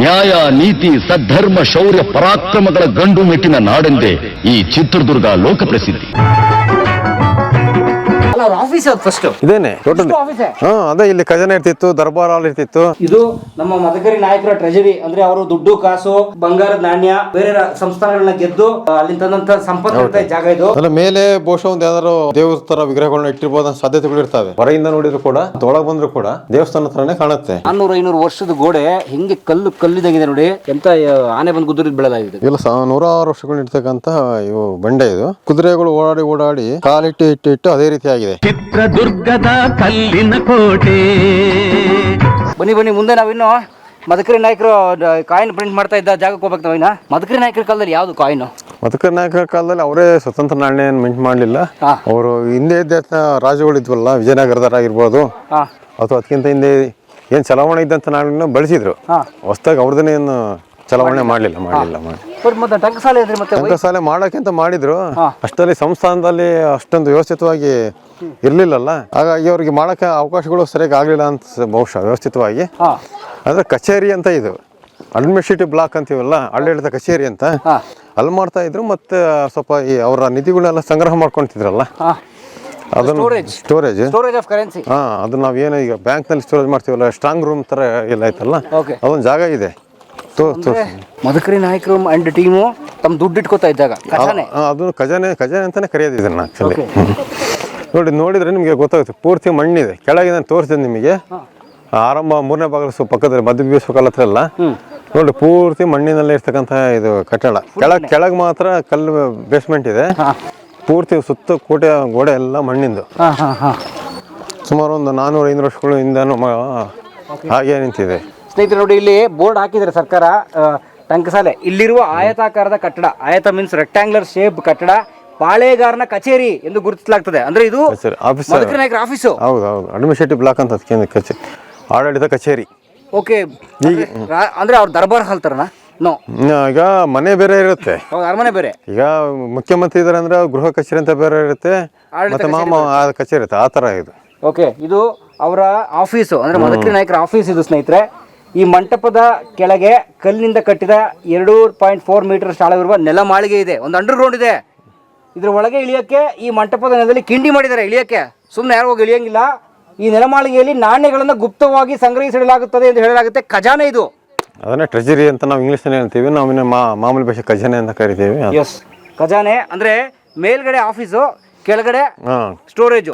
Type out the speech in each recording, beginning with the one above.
ನ್ಯಾಯ ನೀತಿ ಸದ್ಧರ್ಮ ಶೌರ್ಯ ಪರಾಕ್ರಮಗಳ ಗಂಡು ಮೆಟ್ಟಿನ ನಾಡೆಂದೇ ಈ ಚಿತ್ರದುರ್ಗ ಲೋಕಪ್ರಸಿದ್ಧಿ ಅಲ್ಲ ಅವ್ರ ಆಫೀಸ್ ಅದು ಫಸ್ಟ್ ಇದೇನೆ ಟೋಟಲ್ ಆಫೀಸೇ ಹಾ ಅದೇ ಇಲ್ಲಿ ಖಜಾನೆ ಇರ್ತಿತ್ತು ದರ್ಬಾರ್ ಹಾಲ್ ಇರ್ತಿತ್ತು. ಇದು ನಮ್ಮ ಮದಕರಿ ನಾಯಕರ ಟ್ರೆಜರಿ ಅಂದ್ರೆ ಅವರು ದುಡ್ಡು ಕಾಸು ಬಂಗಾರದ ನಾಣ್ಯ ಬೇರೆ ರಾ- ಸಂಸ್ಥಾನಗಳನ್ನ ಗೆದ್ದು ಅಲ್ಲಿ ತಂದಂತ ಸಂಪತ್ತು ಇದ್ದ ಜಾಗ ಇದು. ಅದ್ರ ಮೇಲೆ ಬಹುಶಃ ಒಂದ್ ಯಾವ್ದಾದ್ರು ದೇವ್ರ ತರ ವಿಗ್ರಹಗಳನ್ನ ಇಟ್ಟಿರ್ಬೋದ ಸಾಧ್ಯತೆಗಳು ಇರ್ತವೆ. ಹೊರಗಿಂದ ನೋಡಿದ್ರು ಕೂಡ ಒಳಗ್ ಬಂದ್ರು ಕೂಡ ದೇವಸ್ಥಾನ ತರನೇ ಕಾಣುತ್ತೆ. ನಾನ್ನೂರ ಐನೂರು ವರ್ಷದ ಗೋಡೆ ಹಿಂಗೆ ಕಲ್ಲು ಕಲ್ಲಿದಾಗಿದೆ ನೋಡಿ. ಎಂತ ಆ, ಆನೆ ಬಂದ್ ಕುದುರೆ ಬೆಳೆದಾಗಿದೆ. ಇಲ್ಲ ಸ- ನೂರಾರು ವರ್ಷಗಳು ಇರ್ತಕ್ಕಂತ ಇವು ಬಂಡೆ ಇದು. ಕುದುರೆಗಳು ಓಡಾಡಿ ಓಡಾಡಿ ಕಾಲಿಟ್ಟು ಇಟ್ಟು ಇಟ್ಟು ಅದೇ ರೀತಿ ಆಗಿದೆ. ಚಿತ್ರದುರ್ಗದ ಕಲ್ಲಿನ ಕೋಟೆ. ಬನ್ನಿ ಬನ್ನಿ ಮುಂದೆ ನಾವಿನ್ನು ಮದಕರಿ ನಾಯಕರು ಕಾಯಿನ್ ಪ್ರಿಂಟ್ ಮಾಡ್ತಾ ಇದ್ದ ಜಾಗಕ್ಕೆ ಹೋಗ್ಬೇಕು ನಾವಿನ್ನ. ಮದಕರಿ ನಾಯಕರ ಕಾಲದಲ್ಲಿ ಯಾವ್ದು ಕಾಯಿನ್ ಮದಕರಿ ನಾಯಕರ ಕಾಲದಲ್ಲಿ ಅವರೇ ಸ್ವತಂತ್ರ ನಾಣ್ಯ ಮಿಂಟ್ ಮಾಡಲಿಲ್ಲ. ಅವರು ಹಿಂದೆ ಇದ್ದ ರಾಜಗಳು ಇದ್ವಲ್ಲ ವಿಜಯನಗರದರಾಗಿರ್ಬೋದು ಹಾ. ಅಥವಾ ಅದಕ್ಕಿಂತ ಹಿಂದೆ ಏನು ಚಲಾವಣೆ ಇದ್ದಂಥ ನಾಣ್ಯನ ಬಳಸಿದ್ರು. ಹೊಸದಾಗಿ ಅವ್ರದನ್ನೇನು ಚಲಾವಣೆ ಮಾಡಲಿಲ್ಲ ಮಾಡಲಿಲ್ಲ ಮಾಡಿ ಬಟ್ ಮತ್ತೆ ಟಂಕಸಾಲೆ ಇದ್ರೆ ಮತ್ತೆ ವೈ- ಟಂಕಸಾಲೆ ಮಾಡೋಕ್ಕಿಂತ ಮಾಡಿದ್ರು. ಅಷ್ಟರಲ್ಲಿ ಸಂಸ್ಥಾನದಲ್ಲಿ ಅಷ್ಟೊಂದು ವ್ಯವಸ್ಥಿತವಾಗಿ ಇರಲಿಲ್ಲಲ್ಲ. ಹಾಗಾಗಿ ಅವ್ರಿಗೆ ಮಾಡೋಕ್ಕೆ ಅವಕಾಶಗಳು ಸರಿಯಾಗಿ ಆಗಲಿಲ್ಲ ಅಂತ ಬಹುಶಃ ವ್ಯವಸ್ಥಿತವಾಗಿ. ಅಂದರೆ ಕಚೇರಿ ಅಂತ ಇದು ಅಡ್ಮಿನಿಸ್ಟ್ರೇಟಿವ್ ಬ್ಲಾಕ್ ಅಂತೀವಲ್ಲ ಆಡಳಿತ ಕಚೇರಿ ಅಂತ. ಅಲ್ಲಿ ಮಾಡ್ತಾ ಇದ್ರು ಮತ್ತೆ ಸ್ವಲ್ಪ ಈ ಅವರ ನಿಧಿಗಳನ್ನೆಲ್ಲ ಸಂಗ್ರಹ ಮಾಡ್ಕೊಂತಿದ್ರಲ್ಲ. ಅದನ್ನು ಸ್ಟೋರೇಜ್ ಸ್ಟೋರೇಜ್ ಆಫ್ ಕರೆನ್ಸಿ ಹಾ ಅದು ನಾವೇನು ಈಗ ಬ್ಯಾಂಕ್ನಲ್ಲಿ ಸ್ಟೋರೇಜ್ ಮಾಡ್ತೀವಲ್ಲ ಸ್ಟ್ರಾಂಗ್ ರೂಮ್ ಥರ ಎಲ್ಲ ಐತಲ್ಲ. ಅದೊಂದು ಜಾಗ ಇದೆ. ಮದಕರಿ ನಾಯಕರು ಅಂಡ್ ಟೀಮು ತಮ್ಮ ದುಡ್ಡು ಇಟ್ಕೋತಾ ಇದ್ದಾಗ ಖಜಾನೆ. ಅದು ಖಜಾನೆ ಖಜಾನೆ ಅಂತಾನೆ ಕರೆಯೋದು ಇದನ್ನ ಆಕ್ಚುಲಿ ನೋಡಿ ನೋಡಿದ್ರೆ ನಿಮಗೆ ಗೊತ್ತಾಗುತ್ತೆ ಪೂರ್ತಿ ಮಣ್ಣಿದೆ. ಕೆಳಗಿನ ನಾನು ತೋರಿಸಿದೆ ನಿಮಗೆ. ಆರಂಭ ಮೂರನೇ ಭಾಗದ ಪಕ್ಕದಲ್ಲಿ ಮಧ್ಯ ಬೀಸಬೇಕಲ್ಲ ಹತ್ರ ಎಲ್ಲ ನೋಡಿ ಪೂರ್ತಿ ಮಣ್ಣಿನಲ್ಲೇ ಇರ್ತಕ್ಕಂಥ ಇದು ಕಟ್ಟಡ. ಕೆಳಗೆ ಕೆಳಗೆ ಮಾತ್ರ ಕಲ್ಲು ಬೇಸ್ಮೆಂಟ್ ಇದೆ. ಪೂರ್ತಿ ಸುತ್ತ ಕೋಟೆ ಗೋಡೆ ಎಲ್ಲ ಮಣ್ಣಿಂದು. ಸುಮಾರು ಒಂದು ನಾನ್ನೂರು ಐನೂರು ವರ್ಷಗಳು ಹಿಂದೆ ಹಾಗೆ ನಿಂತಿದೆ. ಸ್ನೇಹಿತರೆ ನೋಡಿ ಇಲ್ಲಿ ಬೋರ್ಡ್ ಹಾಕಿದ್ದಾರೆ ಸರ್ಕಾರ ಟಂಕಸಾಲೆ. ಇಲ್ಲಿರುವ ಆಯತಾಕಾರದ ಕಟ್ಟಡ ಆಯತ ಮೀನ್ಸ್ ರೆಕ್ಟಾಂಗ್ಯುಲರ್ ಶೇಪ್ ಕಟ್ಟಡ ಪಾಳೆಗಾರನ ಕಚೇರಿ ಎಂದು ಗುರುತಿಸಲಾಗ್ತದೆ. ಅಂದ್ರೆ ಇದು ನಾಯಕರ ಆಫೀಸು ಹೌದು ಹೌದು. ಅಡ್ಮಿನಿಸ್ಟ್ರೇಟಿವ್ ಬ್ಲಾಕ್ ಅಂತ ಅದಕ್ಕೆ ಕಚೇರಿ ಆಡಳಿತ ಕಚೇರಿ. ಓಕೆ ಅಂದ್ರೆ ಅವ್ರ ದರ್ಬಾರ್ ಹಾಲ್ ತರನ ನೋ ಈಗ ಮನೆ ಬೇರೆ ಇರುತ್ತೆ. ಅರಮನೆ ಬೇರೆ. ಈಗ ಮುಖ್ಯಮಂತ್ರಿ ಇದಾರೆ ಅಂದ್ರೆ ಗೃಹ ಕಚೇರಿ ಅಂತ ಬೇರೆ ಇರುತ್ತೆ. ಮತ್ತೆ ಮಾಮ ಕಚೇರಿ ಇರುತ್ತೆ. ಆ ತರ ಇದು. ಓಕೆ ಇದು ಅವರ ಆಫೀಸು ಅಂದ್ರೆ ಮದಕರಿ ನಾಯಕರ ಆಫೀಸ್ ಇದು ಸ್ನೇಹಿತರೆ. ಈ ಮಂಟಪದ ಕೆಳಗೆ ಕಲ್ಲಿನಿಂದ ಕಟ್ಟಿದ ಎರಡು ಪಾಯಿಂಟ್ ಫೋರ್ ಮೀಟರ್ ಆಳವಿರುವ ನೆಲಮಾಳಿಗೆ ಇದೆ. ಒಂದು ಅಂಡರ್ ಗ್ರೌಂಡ್ ಇದೆ. ಇದ್ರ ಒಳಗೆ ಇಳಿಯಕ್ಕೆ ಈ ಮಂಟಪದ ನೆಲದಲ್ಲಿ ಕಿಂಡಿ ಮಾಡಿದ್ದಾರೆ. ಇಳಿಯಕ್ಕೆ. ಸುಮ್ಮನೆ ಯಾರು ಹೋಗಿ ಇಳಿಯಂಗಿಲ್ಲ. ಈ ನೆಲಮಾಳಿಗೆಯಲ್ಲಿ ನಾಣ್ಯಗಳನ್ನು ಗುಪ್ತವಾಗಿ ಸಂಗ್ರಹಿಸಿಡಲಾಗುತ್ತದೆ ಎಂದು ಹೇಳಲಾಗುತ್ತೆ. ಖಜಾನೆ ಇದು. ಅದನ್ನೇ ಟ್ರೆಜರಿ ಅಂತ ನಾವು ಇಂಗ್ಲೀಷ್ನಲ್ಲಿ ಹೇಳ್ತೀವಿ. ನಾವು ಮಾಮೂಲಿ ಭಾಷೆ ಖಜಾನೆ ಅಂತ ಕರಿತೀವಿ. ಎಸ್ ಖಜಾನೆ ಅಂದ್ರೆ ಮೇಲ್ಗಡೆ ಆಫೀಸು ಕೆಳಗಡೆ ಹಾಂ. ಸ್ಟೋರೇಜು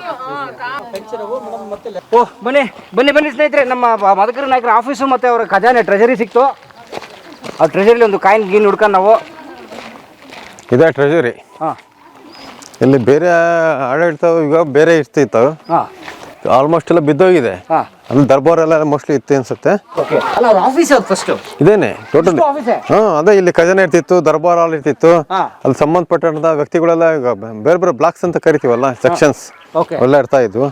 ಓಹ್ ಬನ್ನಿ ಬನ್ನಿ ಬನ್ನಿ ಸ್ನೇಹಿತರೆ ನಮ್ಮ ಬ- ಮದಕರಿ ನಾಯಕರ ಆಫೀಸು ಮತ್ತು ಅವರ ಖಜಾನೆ ಟ್ರೆಜರಿ ಸಿಕ್ತು. ಆ ಟ್ರೆಜರಿಲಿ ಒಂದು ಕಾಯಿನ್ ಗೀನ್ ಹುಡ್ಕೊಂಡು ನಾವು ಇದೇ ಟ್ರೆಜರಿ ಹಾಂ. ಇಲ್ಲಿ ಬೇರೆ ಆಡಳಿತ ಈಗ ಬೇರೆ ಇರ್ತಿತ್ತು. ಹಾಂ. ಆಲ್ಮೋಸ್ಟ್ ಎಲ್ಲ ಬಿದ್ದೋಗಿದೆ. ಅಲ್ಲಿ ದರ್ಬಾರ್ ಎಲ್ಲ ಮೋಸ್ಟ್ಲಿ ಇತ್ತು ಅನ್ಸುತ್ತೆ. ಇದೇನೆ ಟೋಟಲ್ ಹಾ ಅದೇ ಇಲ್ಲಿ ಖಜಾನೆ ಇರ್ತಿತ್ತು ದರ್ಬಾರ್ ಹಾಲ್ ಇರ್ತಿತ್ತು. ಅಲ್ಲಿ ಸಂಬಂಧಪಟ್ಟಂತ ವ್ಯಕ್ತಿಗಳೆಲ್ಲ ಈಗ ಬೇರೆ ಬೇರೆ ಬ್ಲಾಕ್ಸ್ ಅಂತ ಕರಿತೀವಲ್ಲ ಸೆಕ್ಷನ್ಸ್ ಓಕೆ ಎಲ್ಲ ಇರ್ತಾ ಇದ್ವು.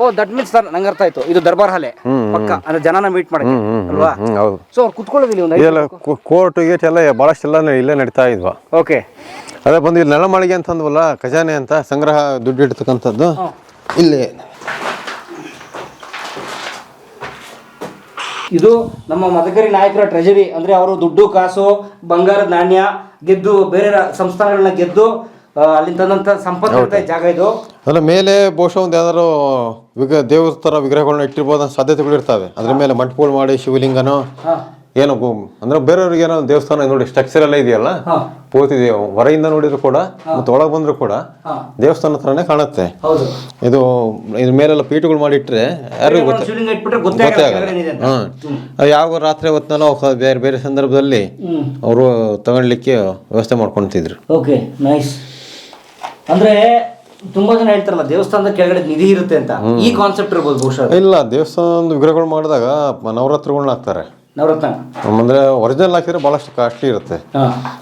ಓ ದಟ್ ಮೀನ್ಸ್ ಸರ್ ನಂಗೆ ಅರ್ಥ ಆಯ್ತು. ಇದು ದರ್ಬಾರ್ ಹಾಲೆ ಪಕ್ಕ ಅಂದ್ರೆ ಜನನ ಮೀಟ್ ಮಾಡಿ ಅಲ್ವಾ? ಹೌದು. ಸೊ ಅವ್ರು ಕುತ್ಕೊಳ್ಳೋದು ಒಂದು ಇದೆಲ್ಲ ಕೋರ್ಟ್ ಗೇಟ್ ಎಲ್ಲ ಬಹಳಷ್ಟು ಎಲ್ಲ ಇಲ್ಲೇ ನಡೀತಾ ಇದ್ವಾ. ಓಕೆ ಅದೇ ಬಂದು ಇಲ್ಲಿ ನೆಲಮಾಳಿಗೆ ಅಂತ ಅಂದ್ವಲ್ಲ ಖಜಾನೆ ಅಂತ ಸಂಗ್ರಹ ದುಡ್ಡು ಇಡ್ತಕ್ಕಂಥದ್ದು. ಇಲ್ಲಿ ಇದು ನಮ್ಮ ಮದಕರಿ ನಾಯಕರ ಟ್ರೆಜರಿ ಅಂದ್ರೆ ಅವರು ದುಡ್ಡು ಕಾಸು ಬಂಗಾರ ನಾಣ್ಯ ಗೆದ್ದು ಬೇರೆ ಸಂಸ್ಥಾನಗಳನ್ನ ಗೆದ್ದು ಆ, ಅಲ್ಲಿ ತಂದಂತ ಸಂಪತ್ತು ಜಾಗ ಇದು. ಅದ್ರ ಮೇಲೆ ಬಹುಶಃ ಒಂದು ಯಾವ್ದಾದ್ರು ವಿಗ್ರಹ ದೇವ್ರ ಥರ ವಿಗ್ರಹಗಳನ್ನ ಇಟ್ಟಿರ್ಬೋದ ಸಾಧ್ಯತೆಗಳು ಇರ್ತವೆ. ಅದ್ರ ಮೇಲೆ ಮಂಟಪಗಳು ಮಾಡಿ ಶಿವಲಿಂಗನೋ ಏನು ಅಂದ್ರೆ ಬೇರೆಯವ್ರಿಗೆ ಏನೋ ದೇವಸ್ಥಾನ ನೋಡಿ ಸ್ಟ್ರಕ್ಚರ್ ಎಲ್ಲ ಇದೆಯಲ್ಲ. ಪೂರ್ತಿ ಇದೆ. ಹೊರಗಿಂದ ನೋಡಿದ್ರು ಕೂಡ ಮತ್ತೆ ಒಳಗೆ ಬಂದ್ರು ಕೂಡ ದೇವಸ್ಥಾನ ಥರನೇ ಕಾಣುತ್ತೆ. ಇದು ಇದ್ರ ಮೇಲೆಲ್ಲ ಪೀಠಗಳು ಮಾಡಿಟ್ರೆ ಯಾರಿಗೂ ಗೊತ್ತ ಆಗಲ್ಲ. ಹ್ಮ್. ಯಾವ ರಾತ್ರಿ ಹೊತ್ತಿನಲ್ಲೋ ಬೇರೆ ಬೇರೆ ಸಂದರ್ಭದಲ್ಲಿ ಅವರು ತಗೊಳ್ಲಿಕ್ಕೆ ವ್ಯವಸ್ಥೆ ಮಾಡ್ಕೊಂತಿದ್ರು ಓಕೆ ನೈಸ್. ಅಂದ್ರೆ ತುಂಬಾ ಜನ ಹೇಳ್ತಾರಲ್ಲ ದೇವಸ್ಥಾನದ ಕೆಳಗಡೆ ನಿಧಿ ಇರುತ್ತೆ ಅಂತ. ಈ ಕಾನ್ಸೆಪ್ಟ್ ಇರ್ಬೋದು ಬಹುಶಃ ಇಲ್ಲ ದೇವಸ್ಥಾನದ ವಿಗ್ರಹಗಳು ಮಾಡಿದಾಗ ನವರಾತ್ರಿಗಳನ್ನ ಹಾಕ್ತಾರೆ. ನವರತ್ನ. ಅಂದ್ರೆ ಒರಿಜಿನಲ್ ಹಾಕಿದ್ರೆ ಭಾಳಷ್ಟು ಕಾಸ್ಟ್ಲಿ ಇರುತ್ತೆ.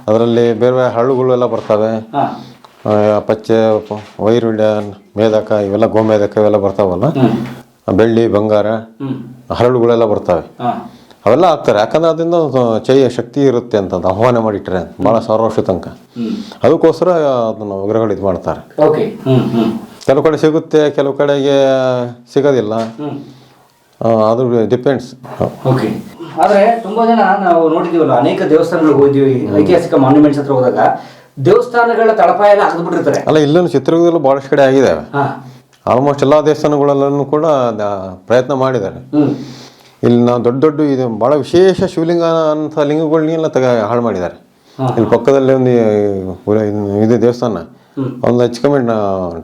ಅದರಲ್ಲಿ ಬೇರೆ ಬೇರೆ ಹಳ್ಳುಗಳು ಎಲ್ಲ ಬರ್ತವೆ. ಆ, ಪಚ್ಚೆ ವೈರುಳ್ಯ ಮೇಧಕ ಮೇದಕ ಇವೆಲ್ಲ ಗೋಮೇಧಕ ಇವೆಲ್ಲ ಬರ್ತಾವಲ್ಲ? ಬೆಳ್ಳಿ ಬಂಗಾರ ಹರಳುಗಳೆಲ್ಲ ಬರ್ತವೆ. ಅವೆಲ್ಲ ಹಾಕ್ತಾರೆ. ಯಾಕಂದ್ರೆ ಅದರಿಂದ ಒಂದು ಚೈಯ ಶಕ್ತಿ ಇರುತ್ತೆ ಅಂತ ಅದು ಆಹ್ವಾನ ಮಾಡಿಟ್ರೆ ಭಾಳ ಸಾವಿರ ವರ್ಷ ತನಕ. ಅದಕ್ಕೋಸ್ಕರ ಅದನ್ನು ವಿಗ್ರಹಗಳು ಇದು ಮಾಡ್ತಾರೆ ಓಕೆ. ಹ್ಮ್ ಹ್ಮ್. ಕೆಲವು ಕಡೆ ಸಿಗುತ್ತೆ ಕೆಲವು ಕಡೆಗೆ ಸಿಗೋದಿಲ್ಲ. ಅದು ಡಿಪೆಂಡ್ಸ್ ಓಕೆ ಆದ್ರೆ ತುಂಬಾ ಜನ ನಾವು ನೋಡಿದೀವಲ್ಲ ಅನೇಕ ದೇವಸ್ಥಾನಗಳಿಗೆ ಹೋಗಿದೀವಿ ಐತಿಹಾಸಿಕ ಮಾನ್ಯುಮೆಂಟ್ಸ್ ಹತ್ರ ಹೋದಾಗ. ದೇವಸ್ಥಾನಗಳ ತಳಪಾಯ ಎಲ್ಲ ಅಗದ್ಬಿಟ್ಟಿರ್ತಾರೆ ಅಲ್ಲ ಇಲ್ಲೂ ಚಿತ್ರದುರ್ಗದಲ್ಲೂ ಬಹಳಷ್ಟು ಕಡೆ ಆಗಿದ್ದಾವೆ ಆಲ್ಮೋಸ್ಟ್ ಎಲ್ಲ ದೇವಸ್ಥಾನಗಳಲ್ಲೂ ಕೂಡ ಪ್ರಯತ್ನ ಮಾಡಿದ್ದಾರೆ. ಇಲ್ಲಿ ನಾವು ದೊಡ್ಡ ದೊಡ್ಡ ಇದು ಭಾಳ ವಿಶೇಷ ಶಿವಲಿಂಗ ಅಂತ ಲಿಂಗಗಳನ್ನೆಲ್ಲ ತಗ ಹಾಳು ಮಾಡಿದ್ದಾರೆ. ಇಲ್ಲಿ ಪಕ್ಕದಲ್ಲಿ ಒಂದು ಇದೆ ಇದು ದೇವಸ್ಥಾನ. ಒಂದು ಹೆಚ್ಚು ಕಮ್ಮಿ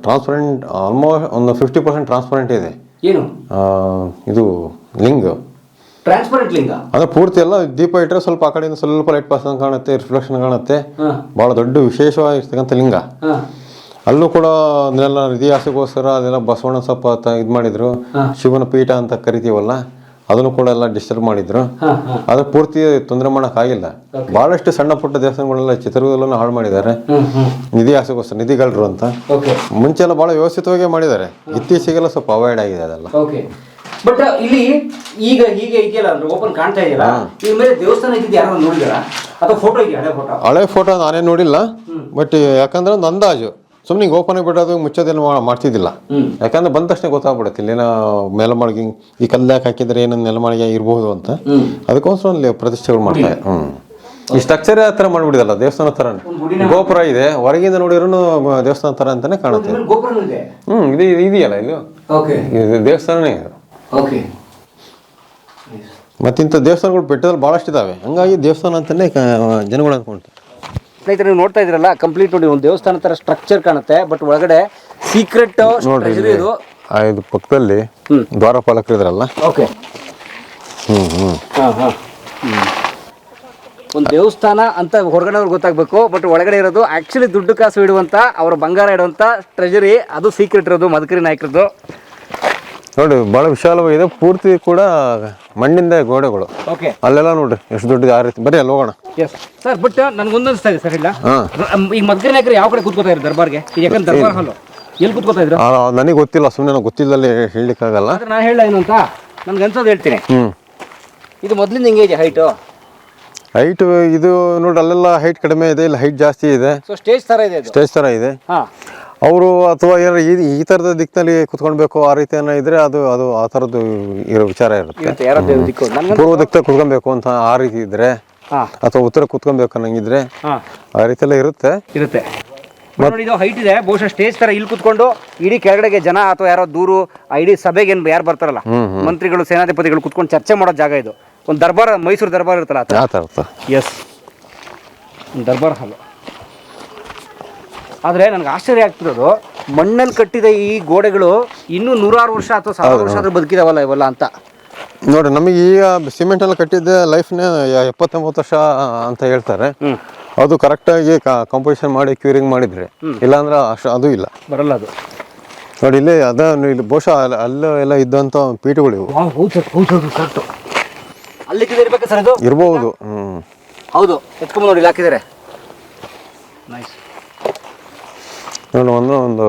ಟ್ರಾನ್ಸ್ಪರೆಂಟ್ ಆಲ್ಮೋಸ್ಟ್ ಒಂದು ಫಿಫ್ಟಿ ಪರ್ಸೆಂಟ್ ಟ್ರಾನ್ಸ್ಪರೆಂಟ್ ಇದೆ. ಏನು? ಇದು ಲಿಂಗ. ಟ್ರಾನ್ಸ್ಪರೆಂಟ್ ಲಿಂಗ. ಅಂದ್ರೆ ಪೂರ್ತಿ ಎಲ್ಲ ದೀಪ ಇಟ್ಟರೆ ಸ್ವಲ್ಪ ಆ ಕಡೆಯಿಂದ ಸ್ವಲ್ಪ ಲೈಟ್ ಪಾಸ್ ಕಾಣುತ್ತೆ ರಿಫ್ಲೆಕ್ಷನ್ ಕಾಣುತ್ತೆ. ಬಹಳ ದೊಡ್ಡ ವಿಶೇಷವಾಗಿರ್ತಕ್ಕಂಥ ಲಿಂಗ. ಅಲ್ಲೂ ಕೂಡ ಅದನ್ನೆಲ್ಲ ಇತಿಹಾಸಕ್ಕೋಸ್ಕರ ಅದೆಲ್ಲ ಬಸವಣ್ಣ ಸ್ವಲ್ಪ ಇದು ಇದ್ ಮಾಡಿದ್ರು ಶಿವನ ಪೀಠ ಅಂತ ಕರಿತೀವಲ್ಲ. ಅದನ್ನು ಕೂಡ ಎಲ್ಲ ಡಿಸ್ಟರ್ಬ್ ಮಾಡಿದ್ರು. ಅದು ಪೂರ್ತಿ ತೊಂದರೆ ಮಾಡಕ್ ಆಗಿಲ್ಲ. ಬಹಳಷ್ಟು ಸಣ್ಣ ಪುಟ್ಟ ದೇವಸ್ಥಾನಗಳೆಲ್ಲ ಚಿತ್ರದುರ್ಗದಲ್ಲೂ ಹಾಳು ಮಾಡಿದ್ದಾರೆ. ನಿಧಿ ಆಸೆಗೋಸ್ಕರ ನಿಧಿಗಳರು ಅಂತ. ಮುಂಚೆ ಎಲ್ಲ ಬಹಳ ವ್ಯವಸ್ಥಿತವಾಗಿ ಮಾಡಿದ್ದಾರೆ. ಇತ್ತೀಚೆಗೆಲ್ಲ ಸ್ವಲ್ಪ ಅವಾಯ್ಡ್ ಆಗಿದೆ ಅದೆಲ್ಲ. ಬಟ್ ಇಲ್ಲಿ ಈಗ ಹೀಗೆ ಇದೆಯಲ್ಲ ಅಂದ್ರೆ ಓಪನ್ ಕಾಣ್ತಾ ಇದೆಯಲ್ಲ ಇದ್ರ ಮೇಲೆ ದೇವಸ್ಥಾನ ಇದ್ದಿದ್ದು ಯಾರು ನೋಡಿದಾರ? ಅಥವಾ ಫೋಟೋ ಇದೆಯಾ ಹಳೆ ಫೋಟೋ ಹಳೆ ಫೋಟೋ ನಾನೇ ನೋಡಿಲ್ಲ. ಬಟ್ ಯಾಕಂದ್ರೆ ಒಂದು ಅಂದಾಜು. ಸುಮ್ಮನೆ ಈಗ ಓಪನ್ ಬಿಡೋದು ಮುಚ್ಚೋದೇನು ಮಾಡ್ತಿದ್ದಿಲ್ಲ. ಯಾಕಂದ್ರೆ ಬಂದ ತಕ್ಷಣ ಗೊತ್ತಾಗ್ಬಿಡುತ್ತೆ ಇಲ್ಲೇನೋ ಮೇಲ್ಮಾಳಿಗೆ ಈ ಕಲ್ಲಾಕ್ ಹಾಕಿದ್ರೆ ಏನೊಂದು ನೆಲಮಾಳಿಗೆ ಇರಬಹುದು ಅಂತ. ಅದಕ್ಕೋಸ್ಕರ ಅಲ್ಲಿ ಪ್ರತಿಷ್ಠೆಗಳು ಮಾಡ್ತಾರೆ. ಹ್ಮ್. ಈ ಸ್ಟ್ರಕ್ಚರ್ ಆ ಥರ ಮಾಡ್ಬಿಡಿದಲ್ಲ ದೇವಸ್ಥಾನ ಥರ ಗೋಪುರ ಇದೆ ಹೊರಗಿಂದ ನೋಡಿದ್ರು ದೇವಸ್ಥಾನ ಥರ ಅಂತಾನೆ ಕಾಣುತ್ತೆ. ಹ್ಞೂ ಇದೆ. ಹ್ಮ್ ಇದು ಇದು ಇದೆಯಲ್ಲ ಇಲ್ಲಿ ಇದು ದೇವಸ್ಥಾನನೇ ಇದು. ಓಕೆ. ಮತ್ತೆ ಇಂಥ ದೇವಸ್ಥಾನಗಳು ಬೆಟ್ಟದಲ್ಲಿ ಭಾಳಷ್ಟು ಇದಾವೆ ಹಂಗಾಗಿ ದೇವಸ್ಥಾನ ಅಂತಲೇ ಜನಗಳು ಅನ್ಕೊಂತಾರೆ ಸ್ನೇಹಿತರೆ ನೀವು ನೋಡ್ತಾ ಇದ್ರಲ್ಲ ಕಂಪ್ಲೀಟ್ ನೋಡಿ ಒಂದು ದೇವಸ್ಥಾನ ತರ ಸ್ಟ್ರಕ್ಚರ್ ಕಾಣುತ್ತೆ ಬಟ್ ಒಳಗಡೆ ಸೀಕ್ರೆಟ್ ನೋಡ್ರಿ ಇದು. ಆ ಇದು ಪಕ್ಕದಲ್ಲಿ ದ್ವಾರಪಾಲಕರು ಇದ್ರಲ್ಲ ಓಕೆ ಹ್ಮ್ ಹ್ಮ್. ಒಂದು ದೇವಸ್ಥಾನ ಅಂತ ಹೊರಗಡೆ ಅವ್ರಿಗೆ ಗೊತ್ತಾಗಬೇಕು ಬಟ್ ಒಳಗಡೆ ಇರೋದು ಆಕ್ಚುಲಿ ದುಡ್ಡು ಕಾಸು ಇಡುವಂತ ಅವರ ಬಂಗಾರ ಇಡುವಂತ ಟ್ರೆಜರಿ ಅದು ಸೀಕ್ರೆಟ್ ಇರೋದು ಮದಕರಿ ನಾಯಕರದ್ದು. ನೋಡಿ ಭಾಳ ವಿಶಾಲವಾಗಿದೆ. ಪೂರ್ತಿ ಕೂಡ ಮಣ್ಣಿಂದ ಗೋಡೆಗಳು. ಓಕೆ ಅಲ್ಲೆಲ್ಲ ನೋಡ್ರಿ ಎಷ್ಟು ದೊಡ್ಡದು ಆ ರೀತಿ. ಬರೀ ಅಲ್ಲಿ ಹೋಗೋಣ. ಎಸ್ ಸರ್ ಬಟ್ ನನ್ಗೊಂದು ಅನಿಸ್ತಾ ಇದೆ ಸರ್ ಇಲ್ಲ? ಈಗ ಮದಕರಿ ಯಾವ ಕಡೆ ಕೂತ್ಕೋತಾ ಇದ್ರು ದರ್ಬಾರ್ಗೆ? ಯಾಕಂದ್ರೆ ದರ್ಬಾರ್ ಹಾಲು ಎಲ್ಲಿ ಕೂತ್ಕೋತಾ ಇದ್ರು? ನನಗೆ ಗೊತ್ತಿಲ್ಲ ಸುಮ್ಮನೆ ನನಗೆ ಗೊತ್ತಿಲ್ಲದಲ್ಲಿ ಹೇಳಲಿಕ್ಕಾಗಲ್ಲ. ಆಗಲ್ಲ ನಾನು ಹೇಳ ಏನು ಅಂತ? ನನ್ಗೆ ಅನ್ಸೋದು ಹೇಳ್ತೀನಿ. ಹ್ಮ್. ಇದು ಮೊದಲಿಂದ ಹಿಂಗೆ ಇದೆ ಹೈಟು ಹೈಟ್ ಇದು ನೋಡ್ರಿ ಅಲ್ಲೆಲ್ಲ ಹೈಟ್ ಕಡಿಮೆ ಇದೆ ಇಲ್ಲ ಹೈಟ್ ಜಾಸ್ತಿ ಇದೆ. ಸೊ ಸ್ಟೇಜ್ ಥರ ಇದೆ ಇದು ಸ್ಟೇಜ್ ಥರ ಇದೆ. ಹಾಂ. ಅವರು ಅಥವಾ ಏನಾರ ಈ ಈ ಥರದ ದಿಕ್ಕಿನಲ್ಲಿ ಕುತ್ಕೊಳ್ಬೇಕು ಆ ರೀತಿ ಏನೋ ಇದ್ರೆ ಅದು ಅದು ಆ ಥರದ್ದು ಇರೋ ವಿಚಾರ ಇರುತ್ತೆ. ಪೂರ್ವ ದಿಕ್ಕ ಕುತ್ಕೊಬೇಕು ಅಂತ ಆ ರೀತಿ ಇದ್ರೆ ಹಾಂ. ಅಥವಾ ಉತ್ತರ ಕುತ್ಕೊಬೇಕು ಅನ್ನಂಗಿದ್ರೆ ಹಾಂ. ಆ ರೀತಿ ಎಲ್ಲ ಇರುತ್ತೆ. ಇರುತ್ತೆ ನೋಡಿ ಇದು ಹೈಟ್ ಇದೆ. ಬಹುಶಃ ಸ್ಟೇಜ್ ತರ ಇಲ್ಲಿ ಕುತ್ಕೊಂಡು ಇಡೀ ಕೆಳಗಡೆಗೆ ಜನ ಅಥವಾ ಯಾರೋ ದೂರು ಇಡೀ ಸಭೆಗೆ ಏನು ಯಾರು ಬರ್ತಾರಲ್ಲ ಮಂತ್ರಿಗಳು ಸೇನಾಧಿಪತಿಗಳು ಕುತ್ಕೊಂಡು ಚರ್ಚೆ ಮಾಡೋ ಜಾಗ ಇದು. ಒಂದು ದರ್ಬಾರ್ ಮೈಸೂರು ದರ್ಬಾರ್ ಇರುತ್ತಲ್ಲ ಆ ಥರ ಆ ಎಸ್ ದರ್ಬಾರ್ ಹಾಲು. ಆದರೆ ನನಗೆ ಆಶ್ಚರ್ಯ ಆಗ್ತಿರೋದು ಮಣ್ಣಲ್ಲಿ ಕಟ್ಟಿದ ಈ ಗೋಡೆಗಳು ಇನ್ನೂ ನೂರಾರು ವರ್ಷ ಅಥವಾ ಸಾವಿರ ವರ್ಷ ಆದ್ರೂ ಬದುಕಿದಾವಲ್ಲ ಇವೆಲ್ಲ ಅಂತ? ನೋಡಿ ನಮಗೆ ಈಗ ಸಿಮೆಂಟಲ್ಲಿ ಕಟ್ಟಿದ್ದ ಲೈಫ್ನೇ ಎಪ್ಪತ್ತೊಂಬತ್ತು ವರ್ಷ ಅಂತ ಹೇಳ್ತಾರೆ. ಅದು ಕರೆಕ್ಟಾಗಿ ಕಾಂಪೋಸಿಷನ್ ಮಾಡಿ ಕ್ಯೂರಿಂಗ್ ಮಾಡಿದ್ರೆ. ಇಲ್ಲಾಂದ್ರೆ ಅಷ್ಟು ಅದು ಇಲ್ಲ. ಬರಲ್ಲ ಅದು. ನೋಡಿ ಇಲ್ಲಿ ಅದ ಇಲ್ಲಿ ಬಹುಶಃ ಅಲ್ಲ- ಎಲ್ಲ ಇದ್ದಂಥ ಪೀಠಗಳು ಇವು. ಇರ್ಬೋದು ಹ್ಮ್. ಹೌದು ಎತ್ಕೊಂಬ ನೋಡಿ ಹಾಕಿದ್ದಾರೆ. ನೈಸ್ ನೋಡಿ ಒಂದು ಒಂದು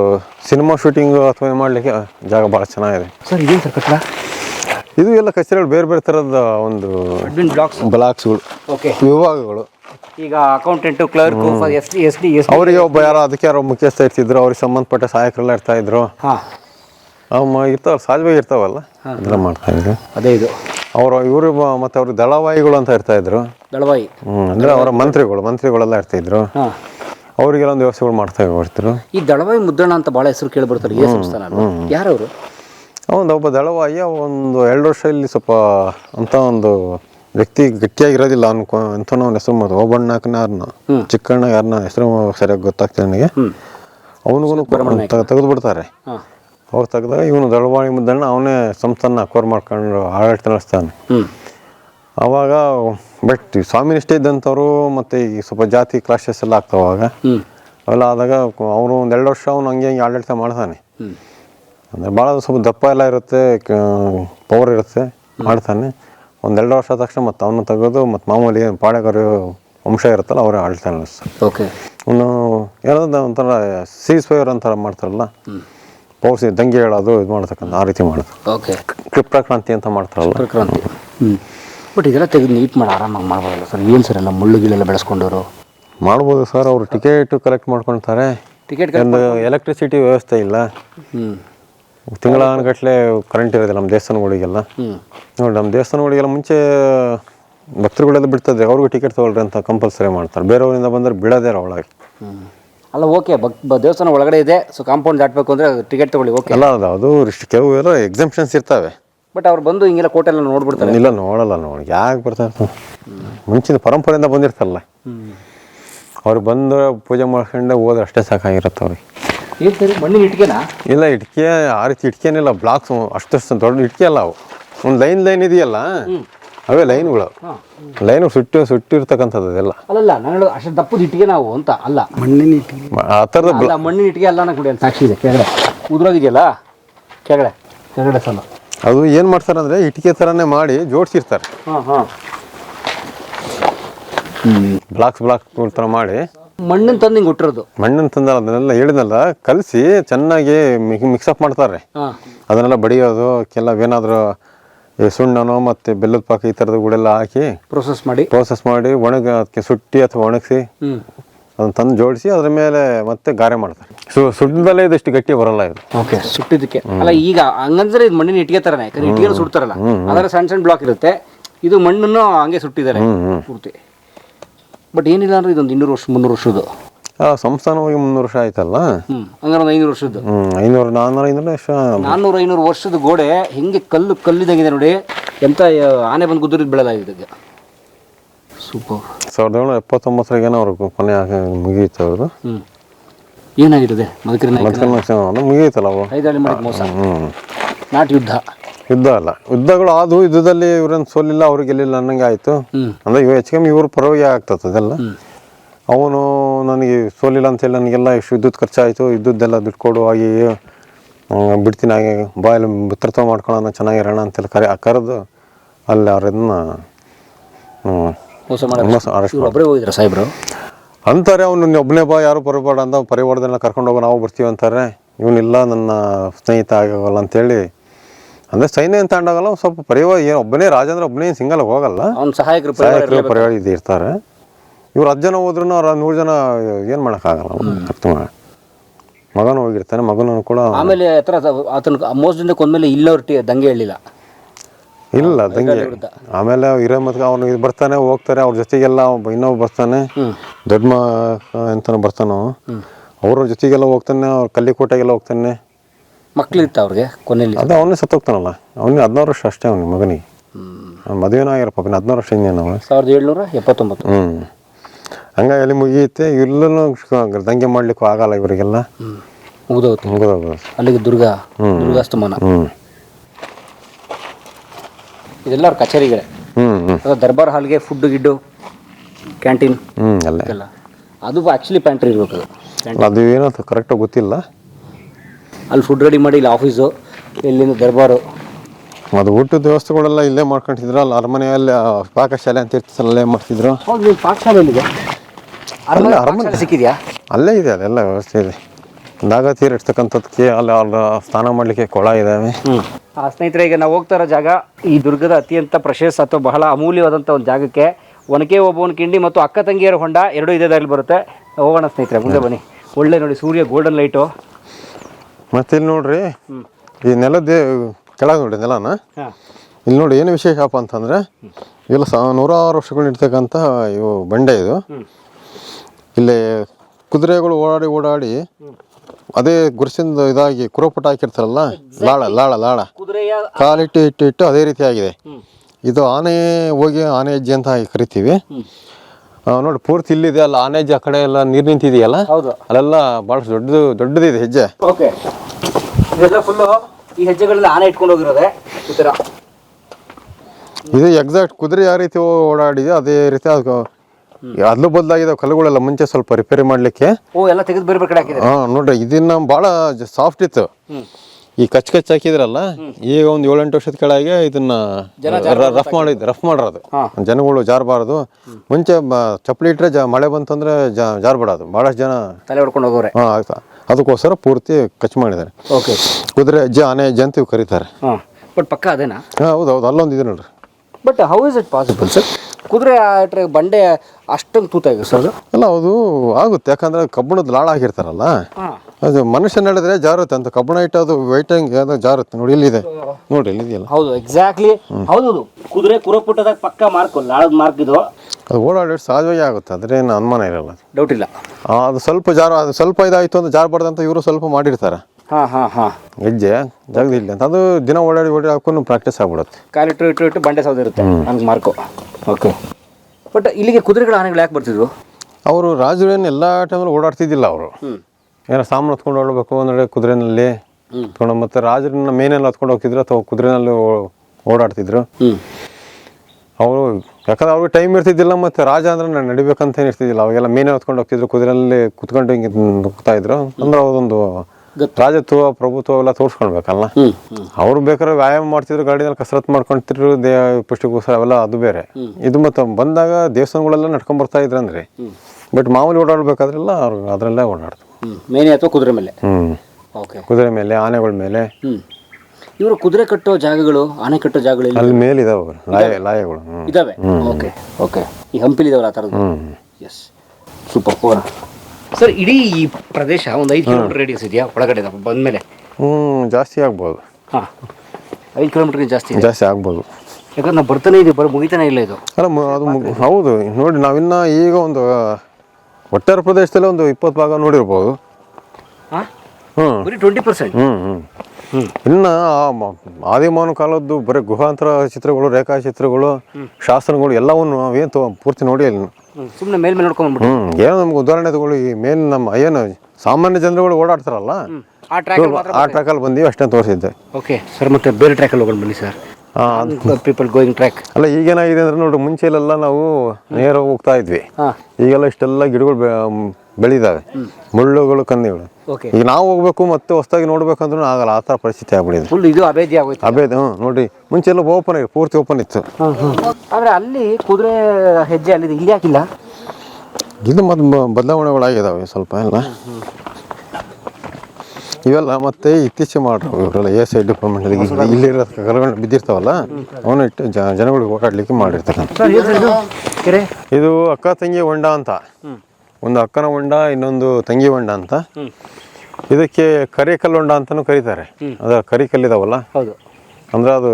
ಸಿನಿಮಾ ಶೂಟಿಂಗ್ ಅಥವಾ ಮಾಡಲಿಕ್ಕೆ ಜಾಗ ಭಾಳ ಚೆನ್ನಾಗಿದೆ. ಸರ್ ಇದೇನು ಸರ್ ಕಟ್ಟಡ? ಇದು ಎಲ್ಲ ಕಚೇರಿಗಳು ಬೇರೆ ಬೇರೆ ಥರದ ಒಂದು ಬ್ಲಾಕ್ಸ್ ಬ್ಲಾಕ್ಸ್ಗಳು ಓಕೆ ವಿಭಾಗಗಳು. ಈಗ accountant clerk S D S D S ಅವರಿಗೆ ಒಬ್ಬ ಯಾರೋ ಅದಕ್ಕೆ ಯಾರೋ ಮುಖ್ಯಸ್ಥ ಇರ್ತಿದ್ರು ಅವ್ರಿಗೆ ಸಂಬಂಧಪಟ್ಟ ಸಹಾಯಕರೆಲ್ಲ ಇರ್ತಾ ಇದ್ರು. ಹಾಂ. ಅವ ಇರ್ತಾವ ಸಹಜವಾಗಿ ಇರ್ತಾವಲ್ಲ ಅದೆಲ್ಲ ಮಾಡ್ತಾ ಇದ್ರು. ಅದೇ ಇದು. ಅವರು ಇವರು ಮತ್ತೆ ಅವ್ರಿಗೆ ದಳವಾಯಿಗಳು ಅಂತ ಇರ್ತಾ ಇದ್ರು. ದಳವಾಯಿ. ಹ್ಞೂ ಅಂದರೆ ಅವರ ಮಂತ್ರಿಗಳು ಮಂತ್ರಿಗಳೆಲ್ಲ ಇರ್ತಾ ಇದ್ರು. ಹಾಂ. ಅವರಿಗೆಲ್ಲ ಒಂದು ವ್ಯವಸ್ಥೆಗಳು ಮಾಡ್ತಾ ಹೋಗ್ತಿದ್ರು ಈ ದಳವಾಯಿ ಮುದ್ರಣ ಅಂತ ಭಾಳ ಹೆಸರು ಕೇಳಿ ಬರ್ತಾರೆ ಈ ಸಂಸ್ಥಾನ? ಯಾರವರು? ಅವನು ಒಬ್ಬ ದಳವಾಯಿ ಒಂದು ಎರಡು ವರ್ಷ ಇಲ್ಲಿ ಸ್ವಲ್ಪ ಅಂತ ಒಂದು ವ್ಯಕ್ತಿ ಗಟ್ಟಿಯಾಗಿರೋದಿಲ್ಲ ಅನ್ಕೊ ಅಂತ ಅವನ ಹೆಸರು ಮತ್ತು ಓಬಣ್ಣಕ್ಕನ ಯಾರನ್ನ ಚಿಕ್ಕಣ್ಣ ಯಾರನ್ನ ಹೆಸರು ಸರಿಯಾಗಿ ಗೊತ್ತಾಗ್ತದೆ ನನಗೆ. ಅವನಿಗೂ ತೆಗೆದು ಬಿಡ್ತಾರೆ ಅವ್ರು ತೆಗೆದಾಗ ಇವನು ದಳವಾಯಿ ಮುದ್ದಣ್ಣ ಅವನೇ ಸಂಸ್ಥಾನ ಅಕ್ವರ್ ಮಾಡ್ಕೊಂಡು ಆಡಳಿತ ನಡೆಸ್ತಾನೆ. ಅವಾಗ ಬಟ್ ಸ್ವಾಮಿ ನಿಷ್ಠೆ ಇದ್ದಂಥವ್ರು ಮತ್ತು ಈ ಸ್ವಲ್ಪ ಜಾತಿ ಕ್ಲಾಶಸ್ ಎಲ್ಲ ಆಗ್ತಾವಾಗ ಅವೆಲ್ಲ ಆದಾಗ ಅವನು ಒಂದು ಎರಡು ವರ್ಷ ಅವ್ನು ಹಂಗೆ ಹಂಗೆ ಆಡಳಿತ ಮಾಡ್ತಾನೆ. ಅಂದರೆ ಭಾಳ ಸ್ವಲ್ಪ ದಪ್ಪ ಎಲ್ಲ ಇರುತ್ತೆ ಪವರ್ ಇರುತ್ತೆ ಮಾಡ್ತಾನೆ. ಒಂದೆರಡು ವರ್ಷ ತಕ್ಷಣ ಮತ್ತು ಅವನು ತೆಗೆದು ಮತ್ತು ಮಾಮೂಲಿ ಪಾಳೆಗಾರ ವಂಶ ಇರುತ್ತಲ್ಲ ಅವರೇ ಆಳ್ತಾನೆ ಓಕೆ ಅವನು ಏನಾದ್ರು ಒಂಥರ ಸೀಸ್ ಫೈರ್ ಅಂತಾರ ಮಾಡ್ತಾರಲ್ಲ ಪೌಸಿ ದಂಗೆ ಹೇಳೋದು ಇದು ಮಾಡ್ತಕ್ಕಂಥ ಆ ರೀತಿ ಮಾಡೋದು ಓಕೆ ಕ್ರಿಪ್ಟ ಕ್ರಾಂತಿ ಅಂತ ಮಾಡ್ತಾರಲ್ಲ. ಕ್ರಾಂತಿ. ಬಟ್ ಇದೆಲ್ಲ ತೆಗೆದು ನೀಟ್ ಮಾಡಿ ಆರಾಮಾಗಿ ಮಾಡ್ಬೋದಲ್ಲ ಸರ್? ಏನು ಸರ್ ಎಲ್ಲ ಮುಳ್ಳು ಗಿಳೆಲ್ಲ ಬೆಳೆಸ್ಕೊಂಡವರು? ಮಾಡ್ಬೋದು ಸರ್ ಅವರು ಟಿಕೆಟ್ ಕಲೆಕ್ಟ್ ಮಾಡ್ಕೊಳ್ತಾರೆ ಟಿಕೆಟ್ ಒಂದು ಎಲೆಕ್ಟ್ರಿಸಿಟಿ ವ್ಯವಸ್ಥೆ ಇಲ್ಲ. ಹ್ಞೂ ತಿಂಗಳಾನುಗಟ್ಲೆ ಕರೆಂಟ್ ಇರೋದಿಲ್ಲ ನಮ್ಮ ದೇವಸ್ಥಾನಗಳಿಗೆಲ್ಲ. ನೋಡಿ ನಮ್ಮ ದೇವಸ್ಥಾನಗಳಿಗೆಲ್ಲ ಮುಂಚೆ ಭಕ್ತರುಗಳೆಲ್ಲ ಬಿಡ್ತದೆ ಅವ್ರಿಗೂ ಟಿಕೆಟ್ ತೊಗೊಳ್ರಿ ಅಂತ ಕಂಪಲ್ಸರಿ ಮಾಡ್ತಾರೆ. ಬೇರೆಯವರಿಂದ ಬಂದರೆ ಬಿಡೋದೇ ಇಲ್ಲ ಒಳಗೆ ಅಲ್ಲ ಓಕೆ ಬಕ್ ಬ- ದೇವಸ್ಥಾನ ಒಳಗಡೆ ಇದೆ ಸೊ ಕಾಂಪೌಂಡ್ ದಾಟಬೇಕು ಅಂದರೆ ಟಿಕೆಟ್ ತೊಗೊಳ್ಳಿ ಓಕೆ ಅಲ್ಲ ಅದು ಅದು ಇಷ್ಟು ಕೆಲವು ಎಲ್ಲ ಎಕ್ಸಾಮ್ಷನ್ಸ್ ಇರ್ತವೆ. ಬಟ್ ಅವ್ರು ಬಂದು ಹಿಂಗೆಲ್ಲ ಕೋಟೆಲ್ಲ ನೋಡ್ಬಿಡ್ತಾರೆ. ಇಲ್ಲ ನೋಡಲ್ಲ ನೋಡಿ. ಯಾಕೆ ಬರ್ತಾರೆ ಮುಂಚಿನ ಪರಂಪರೆಯಿಂದ ಬಂದಿರ್ತಾರಲ್ಲ ಅವ್ರು ಬಂದು ಪೂಜೆ ಮಾಡ್ಕೊಂಡು ಹೋದ್ರೆ ಅಷ್ಟೇ ಸಾಕಾಗಿರುತ್ತೆ ಅವ್ರಿಗೆ. ಏನು ಸರಿ? ಮಣ್ಣಿನ ಇಟ್ಕೆನಾ ಇಲ್ಲ ಇಟ್ಕೆ ಆ ರೀತಿ ಇಟ್ಕೆನಿಲ್ಲ. ಬ್ಲಾಕ್ಸ್ ಅಷ್ಟಷ್ಟು ದೊಡ್ಡ ಇಟ್ಕೆ ಅಲ್ಲ ಅವು. ಒಂದು ಲೈನ್ ಲೈನ್ ಇದೆಯಲ್ಲ? ಅವೇ ಲೈನ್ಗಳು. ಲೈನ್ ಸುಟ್ಟು ಸುಟ್ಟಿರ್ತಕ್ಕಂಥದ್ದು ಅದೆಲ್ಲ. ಅಲ್ಲಲ್ಲ ನಾನು ಅಷ್ಟು ದಪ್ಪದ ಇಟ್ಟಿಗೆ ನಾವು ಅಂತ ಅಲ್ಲ. ಮ- ಆ ಥರದ ಅಲ್ಲ ಮಣ್ಣಿನ ಇಟ್ಟಿಗೆ ಅಲ್ಲ ಅನ್ನೋ ಕೊಡಿ ಅಂತ ಸಾಕ್ಷಿ ಇದೆ. ಕೆಳಗಡೆ. ಉದುರೋಗಿದೆಯಲ್ಲ? ಕೆಳಗಡೆ. ಕೆಳಗಡೆ ಸಲ. ಅದು ಏನು ಮಾಡ್ತಾರೆ ಅಂದರೆ ಇಟ್ಟಿಗೆ ಥರನೇ ಮಾಡಿ ಜೋಡಿಸಿರ್ತಾರೆ. ಬ್ಲಾಕ್ಸ್ ಬ್ಲಾಕ್ಸ್ ಬ್ಲಾಕ್ ಥರ ಮಾಡಿ. ಮಣ್ಣಿನ ತಂದು ಹಿಂಗೆ ಹುಟ್ಟಿರೋದು ಮಣ್ಣನ್ನು ತಂದ ಅದನ್ನೆಲ್ಲ ಹೇಳಿದಲ್ಲ ಕಲಸಿ ಚೆನ್ನಾಗಿ ಮಿಕ್ಸಪ್ ಮಾಡ್ತಾರೆ. ಹಾಂ. ಅದನ್ನೆಲ್ಲ ಬಡಿಯೋದು ಕೆಲವೇನಾದರೂ ಏನಾದರೂ ಸುಣ್ಣನೋ ಮತ್ತು ಬೆಲ್ಲದ ಪಾಕ ಈ ಥರದಗಳೆಲ್ಲ ಹಾಕಿ ಪ್ರೊಸೆಸ್ ಮಾಡಿ. ಪ್ರೋಸೆಸ್ ಮಾಡಿ ಒಣಗ ಅದಕ್ಕೆ ಸುಟ್ಟಿ ಅಥವಾ ಒಣಗಿಸಿ ಅದನ್ನು ತಂದು ಜೋಡಿಸಿ ಅದ್ರ ಮೇಲೆ ಮತ್ತೆ ಗಾರೆ ಮಾಡ್ತಾರೆ. ಸೊ ಸುಟ್ಟದಲ್ಲೇ ಇದಷ್ಟು ಗಟ್ಟಿ ಬರಲ್ಲ ಇದು. ಓಕೆ. ಸುಟ್ಟಿದ್ದಕ್ಕೆ. ಅಲ್ಲ ಈಗ ಹಂಗಂದ್ರೆ ಇದು ಮಣ್ಣಿನ ಇಟ್ಟಿಗೆ ತರನೇ. ಯಾಕಂದ್ರೆ ಇಟ್ಟಿಗೆ ಸುಡ್ತಾರಲ್ಲ. ಅದರ ಸಣ್ಣ ಸಣ್ಣ ಬ್ಲಾಕ್ ಇರುತ್ತೆ. ಇದು ಮಣ್ಣನ್ನು ಹಂಗೆ ಸುಟ್ಟಿದ್ದಾರೆ ಪೂರ್ತಿ. ಬಟ್ ಏನಿಲ್ಲ ಅಂದ್ರೆ ಇದೊಂದು ಇನ್ನೂರು ವರ್ಷ ಮುನ್ನೂರು ವರ್ಷದ್ದು. ಆ ಸಂಸ್ಥಾನ ಹೋಗಿ ಮುನ್ನೂರು ವರ್ಷ ಆಯ್ತಲ್ಲ? ಹಂಗಂದ್ರೆ ಹಂಗಾರೆ ಒಂದು ಐನೂರು ವರ್ಷದ್ದು. ಐನೂರು ನಾನ್ನೂರು ಐನೂರು ವರ್ಷ ನಾನ್ನೂರು ಐನೂರು ವರ್ಷದ ಗೋಡೆ ಹೆಂಗೆ ಕಲ್ಲು ಕಲ್ಲಿದಂಗಿದೆ ನೋಡಿ. ಎಂತ ಆನೆ ಬಂದು ಗುದ್ದರಿದ್ ಬೆಳೆದಾಗಿದೆ ಇದಕ್ಕೆ. ಸೂಪರ್. ಸಾವಿರದ ಏಳ್ನೂರ ಎಪ್ಪತ್ತೊಂಬತ್ತರಾಗೇನೋ ಅವ್ರಿಗೆ ಕೊನೆ ಆಗ ಮುಗಿಯಿತು ಅವರು ಹ್ಞೂ ಏನಾಗಿರುತ್ತೆ ಮದಕರಿ ನಾಯಕ ಮತ್ತೆ ಅದು ಮುಗಿಯಿತಲ್ಲ ಅವು ಮಾಡಿದ ಮೋಸ. ಹ್ಞೂ ನಾಟ್ ಯುದ್ಧ. ಯುದ್ಧ ಅಲ್ಲ. ಯುದ್ಧಗಳು ಆದವು ಯುದ್ಧದಲ್ಲಿ ಇವ್ರೇನು ಸೋಲಿಲ್ಲ ಅವ್ರಿಗೆ ಗೆಲ್ಲಿಲ್ಲ ಅನ್ನಂಗೆ ಆಯಿತು. ಅಂದರೆ ಇವು ಹೆಚ್ಚು ಕಮ್ಮಿ ಇವ್ರ ಪರವಾಗಿ ಆಗ್ತದೆ ಅದೆಲ್ಲ. ಅವನು ನನಗೆ ಸೋಲಿಲ್ಲ ಅಂತೇಳಿ ನನಗೆಲ್ಲ ಇಷ್ಟು ವಿದ್ಯುತ್ ಖರ್ಚಾಯಿತು ವಿದ್ಯುದ್ದೆಲ್ಲ ದುಡ್ಡು ಕೊಡು ಆಗಿ ಬಿಡ್ತೀನಿ ಹಾಗೆ ಬಾಯಲ್ಲಿ ಮಿತ್ರತ್ವ ಮಾಡ್ಕೊಳ್ಳೋಣ ಚೆನ್ನಾಗಿರೋಣ ಅಂತೇಳಿ ಕರೆ ಕರೆದು ಅಲ್ಲಿ ಅವ್ರನ್ನ ಮೋಸ ಇವ್ರು ಒಬ್ಬರೇ ಹೋಗಿದ್ರ ಸಾಹೇಬ್ರು. ಅಂತಾರೆ ಅವನು ಒಬ್ಬನೇ ಬಾ ಯಾರು ಬರಬೇಡ ಅಂತ ಪರಿವಾರದನ್ನ ಕರ್ಕೊಂಡು ಹೋಗೋ ನಾವು ಬರ್ತೀವಿ ಅಂತಾರೆ. ಇವನಿಲ್ಲ ನನ್ನ ಸ್ನೇಹಿತ ಆಗೋಲ್ಲ ಅಂತೇಳಿ. ಅಂದರೆ ಸೈನ್ಯ ಅಂತ ಅಂಡಾಗಲ್ಲ ಒಂದ್ ಸ್ವಲ್ಪ ಪರಿವಾರ ಏನು ಒಬ್ಬನೇ ರಾಜೇಂದ್ರ ಒಬ್ಬನೇ ಸಿಂಗಲ್ ಹೋಗಲ್ಲ. ಅವ್ನ ಸಹಾಯಕರು ಪರಿವಾರ ಪರಿವಾರ ಇದು ಇರ್ತಾರೆ. ಇವ್ರು ಹತ್ತು ಜನ ಹೋದ್ರೂ ಅವ್ರ ನೂರು ಜನ ಏನು ಮಾಡೋಕ್ಕಾಗಲ್ಲ ಅವ್ರು ಅರ್ಥ ಮಾಡಿ. ಮಗನೂ ಹೋಗಿರ್ತಾನೆ ಮಗನೂ ಕೂಡ ಆಮೇಲೆ ಹತ್ರ ಆತನ ಮೋಸದಿಂದ ಕೊಂದ್ಮೇಲೆ ಇಲ್ಲವ್ರ ಟಿ ದಂಗೆ ಹೇಳಿಲ್ಲ ಇಲ್ಲ ತಂಗಿ ಆಮೇಲೆ ಇರೋ ಮತ್ತೆ ಅವನು ಇದು ಬರ್ತಾನೆ ಹೋಗ್ತಾರೆ ಅವ್ರ ಜೊತೆಗೆಲ್ಲ ಇನ್ನೊಬ್ಬ ಬರ್ತಾನೆ. ದೊಡ್ಡ ಮ ಎಂತನೋ ಬರ್ತಾನೋ. ಅವ್ರ ಜೊತೆಗೆಲ್ಲ ಹೋಗ್ತಾನೆ ಅವ್ರ ಕಲ್ಲಿಕೋಟೆಗೆಲ್ಲ ಹೋಗ್ತಾನೆ. ಮಕ್ಳಿತ್ತ ಅವ್ರಿಗೆ ಕೊನೆಯಲ್ಲಿ ಅದು ಅವನೇ ಸತ್ತೋಗ್ತಾನಲ್ಲ. ಅವನಿಗೆ ಹದಿನಾರು ವರ್ಷ ಅಷ್ಟೇ ಅವನಿಗೆ ಮಗನಿಗೆ. ಮದುವೆನೂ ಆಗಿರೋ ಪಾಪ ಹದಿನಾರು ವರ್ಷ ಹಿಂದೆ ನಾವು ಸಾವಿರದ ಏಳ್ನೂರ ಎಪ್ಪತ್ತೊಂಬತ್ತು. ಹ್ಞೂ ಹಂಗಾಗಿ ಅಲ್ಲಿ ಮುಗಿಯುತ್ತೆ. ಇಲ್ಲೂ ದಂಗೆ ಮಾಡ್ಲಿಕ್ಕೂ ಆಗಲ್ಲ ಇವರಿಗೆಲ್ಲ. ಹ್ಞೂ ಮುಗಿದೋತು ಮುಗಿದೋಗೋದು ಅಲ್ಲಿಗೆ ದುರ್ಗಾ ದುರ್ಗಾಸ್ತಮಾನ. ಹ್ಞೂ ಇದೆಲ್ಲ ಅವ್ರ ಕಚೇರಿಗಳೇ. ಹ್ಞೂ ಅಥವಾ ದರ್ಬಾರ್ ಹಾಲ್ಗೆ ಫುಡ್ ಗಿಡ್ಡು ಕ್ಯಾಂಟೀನ್. ಹ್ಞೂ ಅಲ್ಲೇ. ಎಲ್ಲ ಅದು ಆ್ಯಕ್ಚುಲಿ ಪ್ಯಾಂಟ್ರಿ ಇರಬೇಕು ಅದು. ಅದು ಏನೋ ಕರೆಕ್ಟಾಗಿ ಗೊತ್ತಿಲ್ಲ. ಅಲ್ಲಿ ಫುಡ್ ರೆಡಿ ಮಾಡಿ ಇಲ್ಲಿ ಆಫೀಸು ಇಲ್ಲಿಂದ ದರ್ಬಾರು. ಅದು ಊಟದ ವ್ಯವಸ್ಥೆಗಳೆಲ್ಲ ಇಲ್ಲೇ ಮಾಡ್ಕೊಂಡಿದ್ರು. ಅಲ್ಲಿ ಅರಮನೆಯಲ್ಲಿ ಪಾಕಶಾಲೆ ಅಂತ ಇರ್ತದೆ ಅಲ್ಲೇ ಮಾಡ್ತಿದ್ರು. ಹೌದು ನೀವು ಅರಮನೆ ಸಿಕ್ಕಿದ್ಯಾ? ಅಲ್ಲೇ ಇದೆ ಅಲ್ಲೆಲ್ಲ ವ್ಯವಸ್ಥೆ ಇದೆ. ದಾಗ ತೀರ ಇರ್ತಕ್ಕಂಥದ್ದಕ್ಕೆ ಅಲ್ಲಿ ಅವ್ರ ಸ್ನಾನ ಮಾಡಲಿಕ್ಕೆ ಕೊಳ ಇದ್ದಾವೆ ಸ್ನೇಹಿತರೆ ಈಗ ನಾವು ಹೋಗ್ತಾ ಇರೋ ಜಾಗ ಈ ದುರ್ಗದ ಅತ್ಯಂತ ಪ್ರಶಸ್ತ ಅಥವಾ ಬಹಳ ಅಮೂಲ್ಯವಾದಂಥ ಒಂದು ಜಾಗಕ್ಕೆ ಒನಕೆ ಒಬ್ಬವನ ಕಿಂಡಿ ಮತ್ತು ಅಕ್ಕ ತಂಗಿಯರ ಹೊಂಡ ಎರಡೂ ಇದೇ ದಾರಿಲಿ ಬರುತ್ತೆ. ಹೋಗೋಣ ಸ್ನೇಹಿತರೆ ಮುಂದೆ ಬನ್ನಿ. ಒಳ್ಳೆ ನೋಡಿ ಸೂರ್ಯ ಗೋಲ್ಡನ್ ಲೈಟು ಮತ್ತೆ ಇಲ್ಲಿ ನೋಡ್ರಿ ಈ ನೆಲದ ಕೆಳಗೆ ನೋಡಿ ನೆಲನ? ಇಲ್ಲಿ ನೋಡಿ ಏನು ವಿಶೇಷಪ್ಪ ಅಂತಂದ್ರೆ ಇಲ್ಲ ಸ ನೂರಾರು ವರ್ಷಗಳು ಇರ್ತಕ್ಕಂಥ ಇವು ಬಂಡೆ ಇದು. ಇಲ್ಲಿ ಕುದುರೆಗಳು ಓಡಾಡಿ ಓಡಾಡಿ ಅದೇ ಗುರ್ಸಿಂದ ಇದಾಗಿ ಕುರೋಪಟ ಹಾಕಿರ್ತಾರಲ್ಲ ಲಾಳ ಲಾಳ ಲಾಳ. ಕುದುರೆಯ ಕಾಲಿಟ್ಟು ಇಟ್ಟು ಇಟ್ಟು ಅದೇ ರೀತಿ ಆಗಿದೆ. ಇದು ಆನೆ ಹೋಗಿ ಆನೆ ಹೆಜ್ಜೆ ಅಂತ ಕರಿತೀವಿ. ನೋಡಿ ಪೂರ್ತಿ ಇಲ್ಲಿದೆ ಅಲ್ಲ ಆನೆ ಹೆಜ್ಜೆ ಆ ಕಡೆ ಎಲ್ಲ ನೀರು ನಿಂತಿದೆಯಲ್ಲ? ಅಲ್ಲೆಲ್ಲ ಬಹಳ ದೊಡ್ಡದು ದೊಡ್ಡದಿದೆ ಹೆಜ್ಜೆ. ಓಕೆ ಇದೆಲ್ಲ ಫುಲ್ಲು ಈ ಹೆಜ್ಜೆಗಳೆಲ್ಲ ಆನೆ ಇಟ್ಕೊಂಡು ಹೋಗಿರೋದೆ ಈ ಥರ ಇದು ಎಕ್ಸಾಕ್ಟ್ ಕುದುರೆ ಯಾವ ರೀತಿ ಓಡಾಡಿದೆ ಅದೇ ರೀತಿ ಅದು ಅದ್ಲು ಬದಲಾಗಿದೆ ಕಲ್ಲುಗಳೆಲ್ಲ ಮುಂಚೆ ಸ್ವಲ್ಪ ರಿಪೇರಿ ಮಾಡ್ಲಿಕ್ಕೆ. ಓ ಎಲ್ಲ ತೆಗೆದು ಬೇರೆ ಬೇರೆ ಕಡೆ ಹಾಕಿದ್ದಾರೆ? ಹಾಂ ನೋಡ್ರಿ ಇದನ್ನ ಬಹಳ ಸಾಫ್ಟ್ ಇತ್ತು. ಈ ಕಚ್ ಕಚ್ ಹಾಕಿದ್ರಲ್ಲ ಈಗ ಒಂದು ಏಳೆಂಟು ವರ್ಷದ ಕೆಳಗೆ ಇದನ್ನ ರಫ್ ಮಾಡಿದ್ ರಫ್ ಮಾಡಿರೋದು. ಜನಗಳು ಜಾರಬಾರದು. ಮುಂಚೆ ಚಪ್ಪಲಿ ಇಟ್ರೆ ಜ ಮಳೆ ಬಂತಂದ್ರೆ ಜಾರಬಾರದು ಬಹಳಷ್ಟು ಜನ ತಲೆ ಹೊಡ್ಕೊಂಡು ಹೋಗೋರೆ. ಹಾಂ ಆಯ್ತಾ? ಅದಕ್ಕೋಸ್ಕರ ಪೂರ್ತಿ ಕಚ್ ಮಾಡಿದ್ದಾರೆ. ಓಕೆ ಕುದುರೆ ಅಜ್ಜ ಆನೆ ಅಂತ ಇವು ಕರೀತಾರೆ. ಬಟ್ ಪಕ್ಕ ಅದೇನಾ? ಹಾಂ ಹೌದು ಹೌದು ಅಲ್ಲೊಂದು ಇದೆ ನೋಡ್ರಿ. But how is it possible sir ಕುದುರೆ ಆಟ್ರೆ ಬಂಡೆ ಅಷ್ಟೊಂದು ತೂತ ಇದೆ ಸರ್ ಅದು ಅಲ್ಲ ಅದು ಆಗುತ್ತೆ. ಯಾಕಂದ್ರೆ ಕಬ್ಬಣದ ಲಾಳ ಹಾಕಿರ್ತಾರಲ್ಲ ಅದು ಮನುಷ್ಯ ನಡೆದ್ರೆ ಜಾರುತ್ತೆ. ಅಂತ ಕಬ್ಬಣ ಇಟ್ಟು ಅದು ವೈಟ್ ಹಂಗೆ ಅದು ಜಾರುತ್ತೆ. ನೋಡಿ ಇಲ್ಲಿದೆ. ನೋಡಿ ಇಲ್ಲಿದೆಯಲ್ಲ? ಹೌದು ಎಕ್ಸಾಕ್ಟ್ಲಿ ಹೌದು ಕುದುರೆ ಕುರಪುಟದಾಗ ಪಕ್ಕ ಮಾರ್ಕ್ ಲಾಳದ ಮಾರ್ಕ್ ಇದು. ಅದು ಓಡಾಡಿ ಸಹಜವಾಗಿ ಆಗುತ್ತೆ. ಅದ್ರ ಏನು ಅನುಮಾನ ಇರಲ್ಲ ಡೌಟ್ ಇಲ್ಲ. ಆ, ಅದು ಸ್ವಲ್ಪ ಜಾರು ಅದು ಸ್ವಲ್ಪ ಇದಾಯಿತು ಅಂತ ಜಾರಬಾರ್ದು ಅಂತ ಇವರು ಸ್ವಲ್ಪ ಮಾಡಿರ್ತಾರೆ. ಹಾಂ ಹಾಂ ಹಾಂ. ಹೆಜ್ಜೆ ಜಾಗದಿಲ್ಲ ಅಂತ ಅದು ದಿನ ಓಡಾಡಿ ಓಡಾಡಿ ಹಾಕೊಂಡು ಪ್ರಾಕ್ಟೀಸ್ ಆಗ್ಬಿಡುತ್ತೆ. ಕಾಲಿಟ್ಟು ಇಟ್ಟು ಇಟ್ಟು ಬಂಡೆ ಸೌದೆ ಇರುತ್ತೆ. ಮಾರ್ಕೊ ಮಾರ್ಕು ಓಕೆ ಬಟ್ ಇಲ್ಲಿಗೆ ಕುದುರೆಗಳ ಆನೆಗಳು ಯಾಕೆ ಬರ್ತಿದ್ವು? ಅವರು ರಾಜರೇನು ಎಲ್ಲ ಟೈಮಲ್ಲಿ ಓಡಾಡ್ತಿದ್ದಿಲ್ಲ ಅವರು. ಏನೋ ಸಾಮಾನು ಹೊತ್ಕೊಂಡು ಓಡಬೇಕು ಅಂದರೆ ಕುದುರೆನಲ್ಲಿ. ಹತ್ಕೊಂಡು ಮತ್ತು ರಾಜರನ್ನ ಮೇನೆಲ್ಲ ಹೊತ್ಕೊಂಡು ಹೋಗ್ತಿದ್ರು ಅಥವಾ ಕುದುರೆನಲ್ಲಿ ಓಡಾಡ್ತಿದ್ರು. ಅವರು ಯಾಕಂದ್ರೆ ಅವ್ರಿಗೆ ಟೈಮ್ ಇರ್ತಿದ್ದಿಲ್ಲ ಮತ್ತೆ ರಾಜ ಅಂದ್ರೆ ನಾನು ನಡಿಬೇಕಂತ ಏನು ಇರ್ತಿದ್ದಿಲ್ಲ. ಅವಾಗೆಲ್ಲ ಮೇನೆ ಹೊತ್ಕೊಂಡು ಹೋಗ್ತಿದ್ರು ಕುದುರೆಯಲ್ಲಿ ಕುತ್ಕೊಂಡು ಹಿಂಗೆ ಹೋಗ್ತಾ ಇದ್ರು. ಅಂದ್ರೆ ಅದೊಂದು ರಾಜತ್ವ ಪ್ರಭುತ್ವ ಎಲ್ಲ ತೋರಿಸ್ಕೊಳ್ಬೇಕಲ್ಲ? ಅವ್ರು ಬೇಕಾದ್ರೆ ವ್ಯಾಯಾಮ ಮಾಡ್ತಿದ್ರು ಗಾಡಿನಲ್ಲಿ ಕಸರತ್ ಮಾಡ್ಕೊಂತಿದ್ರು ದೇಹ ಪುಷ್ಟಿಗೋಸ್ಕರ ಅವೆಲ್ಲ ಅದು ಬೇರೆ. ಇದು ಮತ್ತೆ ಬಂದಾಗ ದೇವಸ್ಥಾನಗಳೆಲ್ಲ ನಡ್ಕೊಂಡ್ ಬರ್ತಾ ಇದ್ರಂದ್ರೆ ಬಟ್ ಮಾಮೂಲಿ ಓಡಾಡ್ಬೇಕಾದ್ರೆಲ್ಲ ಅವ್ರು ಅದರಲ್ಲೇ ಓಡಾಡ್ತು ಮೇನೆ ಅಥವಾ ಕುದುರೆ ಮೇಲೆ? ಕುದುರೆ ಮೇಲೆ ಆನೆಗಳ ಮೇಲೆ. ಇವರು ಕುದುರೆ ಕಟ್ಟೋ ಜಾಗಗಳು ಆನೆ ಕಟ್ಟೋ ಜಾಗಗಳು ಅಲ್ಲಿ ಮೇಲೆ ಇದಾವೆ? ಲಾಯ ಲಾಯಗಳು. ಇದಾವೆ? ಓಕೆ ಓಕೆ ಈ ಹಂಪಿಲಿ ಇದಾವಲ್ಲ ಆ ಥರದ್ದು ಎಸ್ ಸೂಪರ್ ಸರ್ ಇಡೀ ಈ ಪ್ರದೇಶ ಒಂದು ಐದು ಕಿಲೋಮೀಟರ್ ರೇಡಿಯಸ್ ಇದೆಯಾ? ಒಳಗಡೆ ಬಂದಮೇಲೆ? ಹ್ಞೂ ಜಾಸ್ತಿ ಆಗ್ಬೋದು. ಹಾಂ. ಐದು ಕಿಲೋಮೀಟರ್ಗೆ ಜಾಸ್ತಿ ಇದೆ? ಜಾಸ್ತಿ ಆಗ್ಬೋದು. ಯಾಕಂದ್ರೆ ನಾವು ಬರ್ತಾನೆ ಇದೀವಿ ಬರೋ ಮುಗಿತಾನೆ ಇಲ್ಲ ಇದು. ಅಲ್ಲ ಮ- ಅದು ಮು- ಹೌದು. ನೋಡಿ ನಾವಿನ್ನ ಈಗ ಒಂದು ಒಟ್ಟಾರ ಪ್ರದೇಶದಲ್ಲಿ ಒಂದು ಇಪ್ಪತ್ತು ಭಾಗ ನೋಡಿರ್ಬೋದು. ಹಾಂ? ಹ್ಮ್. ಬರೀ ಟ್ವೆಂಟಿ ಪರ್ಸೆಂಟ್ ಹ್ಮ್ ಹ್ಮ್. ಇನ್ನು ಆ ಮ- ಆದಿಮಾನವ ಕಾಲದ್ದು ಬರೀ ಗುಹಾಂತರ ಚಿತ್ರಗಳು ರೇಖಾಚಿತ್ರಗಳು ಶಾಸನಗಳು ಎಲ್ಲವನ್ನು ನಾವೇನು ತೊ ಪೂರ್ತಿ ನೋಡಿ ಅಲ್ಲಿ ಸುಮ್ಮನೆ ಮೇಲ್ಮೇಲೆ ನೋಡ್ಕೊಂಡು ಹ್ಮ್ ಏನೋ ನಮ್ಗೆ ಉದಾಹರಣೆ ತಗೊಳ್ಳಿ ಈ ಮೇನ್ ನಮ್ಮ ಏನು ಸಾಮಾನ್ಯ ಜನರುಗಳು ಓಡಾಡ್ತಾರಲ್ಲ ಆ ಟ್ರ್ಯಾಕ್ ಆ ಟ್ರ್ಯಾಕಲ್ಲಿ ಬಂದೀವಿ ಅಷ್ಟೇ ತೋರಿಸಿದ್ದೆ. ಓಕೆ ಸರ್ ಮತ್ತೆ ಬೇರೆ ಟ್ರ್ಯಾಕಲ್ಲಿ ಹೋಗೋಣ ಬನ್ನಿ ಸರ್ ಪೀಪಲ್ ಗೋಯಿಂಗ್ ಟ್ರ್ಯಾಕ್ ಅಲ್ಲ ಈಗೇನಾಗಿದೆ ಅಂದ್ರೆ ನೋಡಿ ಮುಂಚೆಲೆಲ್ಲ ನಾವು ನೇರ ಹೋಗ್ತಾ ಇದ್ವಿ. ಈಗೆಲ್ಲ ಇಷ್ಟೆಲ್ಲ ಗಿಡಗಳು ಬೆಳಿದಾವೆ. ಮುಳ್ಳುಗಳು ಕಂದಿಗಳು ಈಗ ನಾವು ಹೋಗ್ಬೇಕು ಮತ್ತೆ ಹೊಸದಾಗಿ ನೋಡ್ಬೇಕಂದ್ರೂ ಆಗಲ್ಲ ಆ ಥರ ಪರಿಸ್ಥಿತಿ ಆಗ್ಬಿಡಿದೆ ಫುಲ್ ಇದು ಅಭೇದ್ಯ ಆಗೋಯ್ತು. ಅಬೇದ ಹ್ಞೂ ನೋಡಿ ಮುಂಚೆ ಎಲ್ಲ ಓಪನ್ ಆಗಿ ಪೂರ್ತಿ ಓಪನ್ ಇತ್ತು. ಆದರೆ ಅಲ್ಲಿ ಕುದುರೆ ಹೆಜ್ಜೆ ಅಲ್ಲಿ ಇಲ್ಲಿ ಯಾಕಿಲ್ಲ ಇದು ಮತ್ತೆ ಬ- ಬದಲಾವಣೆಗಳಾಗಿದ್ದಾವೆ ಸ್ವಲ್ಪ ಎಲ್ಲ. ಇವೆಲ್ಲ ಮತ್ತೆ ಇತ್ತೀಚೆ ಮಾಡ್ರು ಇವರೆಲ್ಲ ಎ ಸಿ ಡಿಪಾರ್ಟ್ಮೆಂಟ್ ಇಲ್ಲಿರೋ ಕರ್ಕೊಂಡು ಬಿದ್ದಿರ್ತಾವಲ್ಲ ಅವನು ಇಟ್ಟು ಜನಗಳಿಗೆ ಓಡಾಡ್ಲಿಕ್ಕೆ ಮಾಡಿರ್ತಾರೆ. ಇದು? ಅಕ್ಕ ತಂಗಿ ಹೊಂಡ ಅಂತ. ಒಂದು ಅಕ್ಕನ ಹೊಂಡ ಇನ್ನೊಂದು ತಂಗಿ ಹೊಂಡ ಅಂತ. ಇದಕ್ಕೆ ಕರಿಕಲ್ಲು ಹೊಂಡ ಅಂತಲೂ ಕರೀತಾರೆ. ಅದ ಕರಿಕಲ್ಲಿದಾವಲ್ಲ? ಅಂದ್ರೆ ಅದು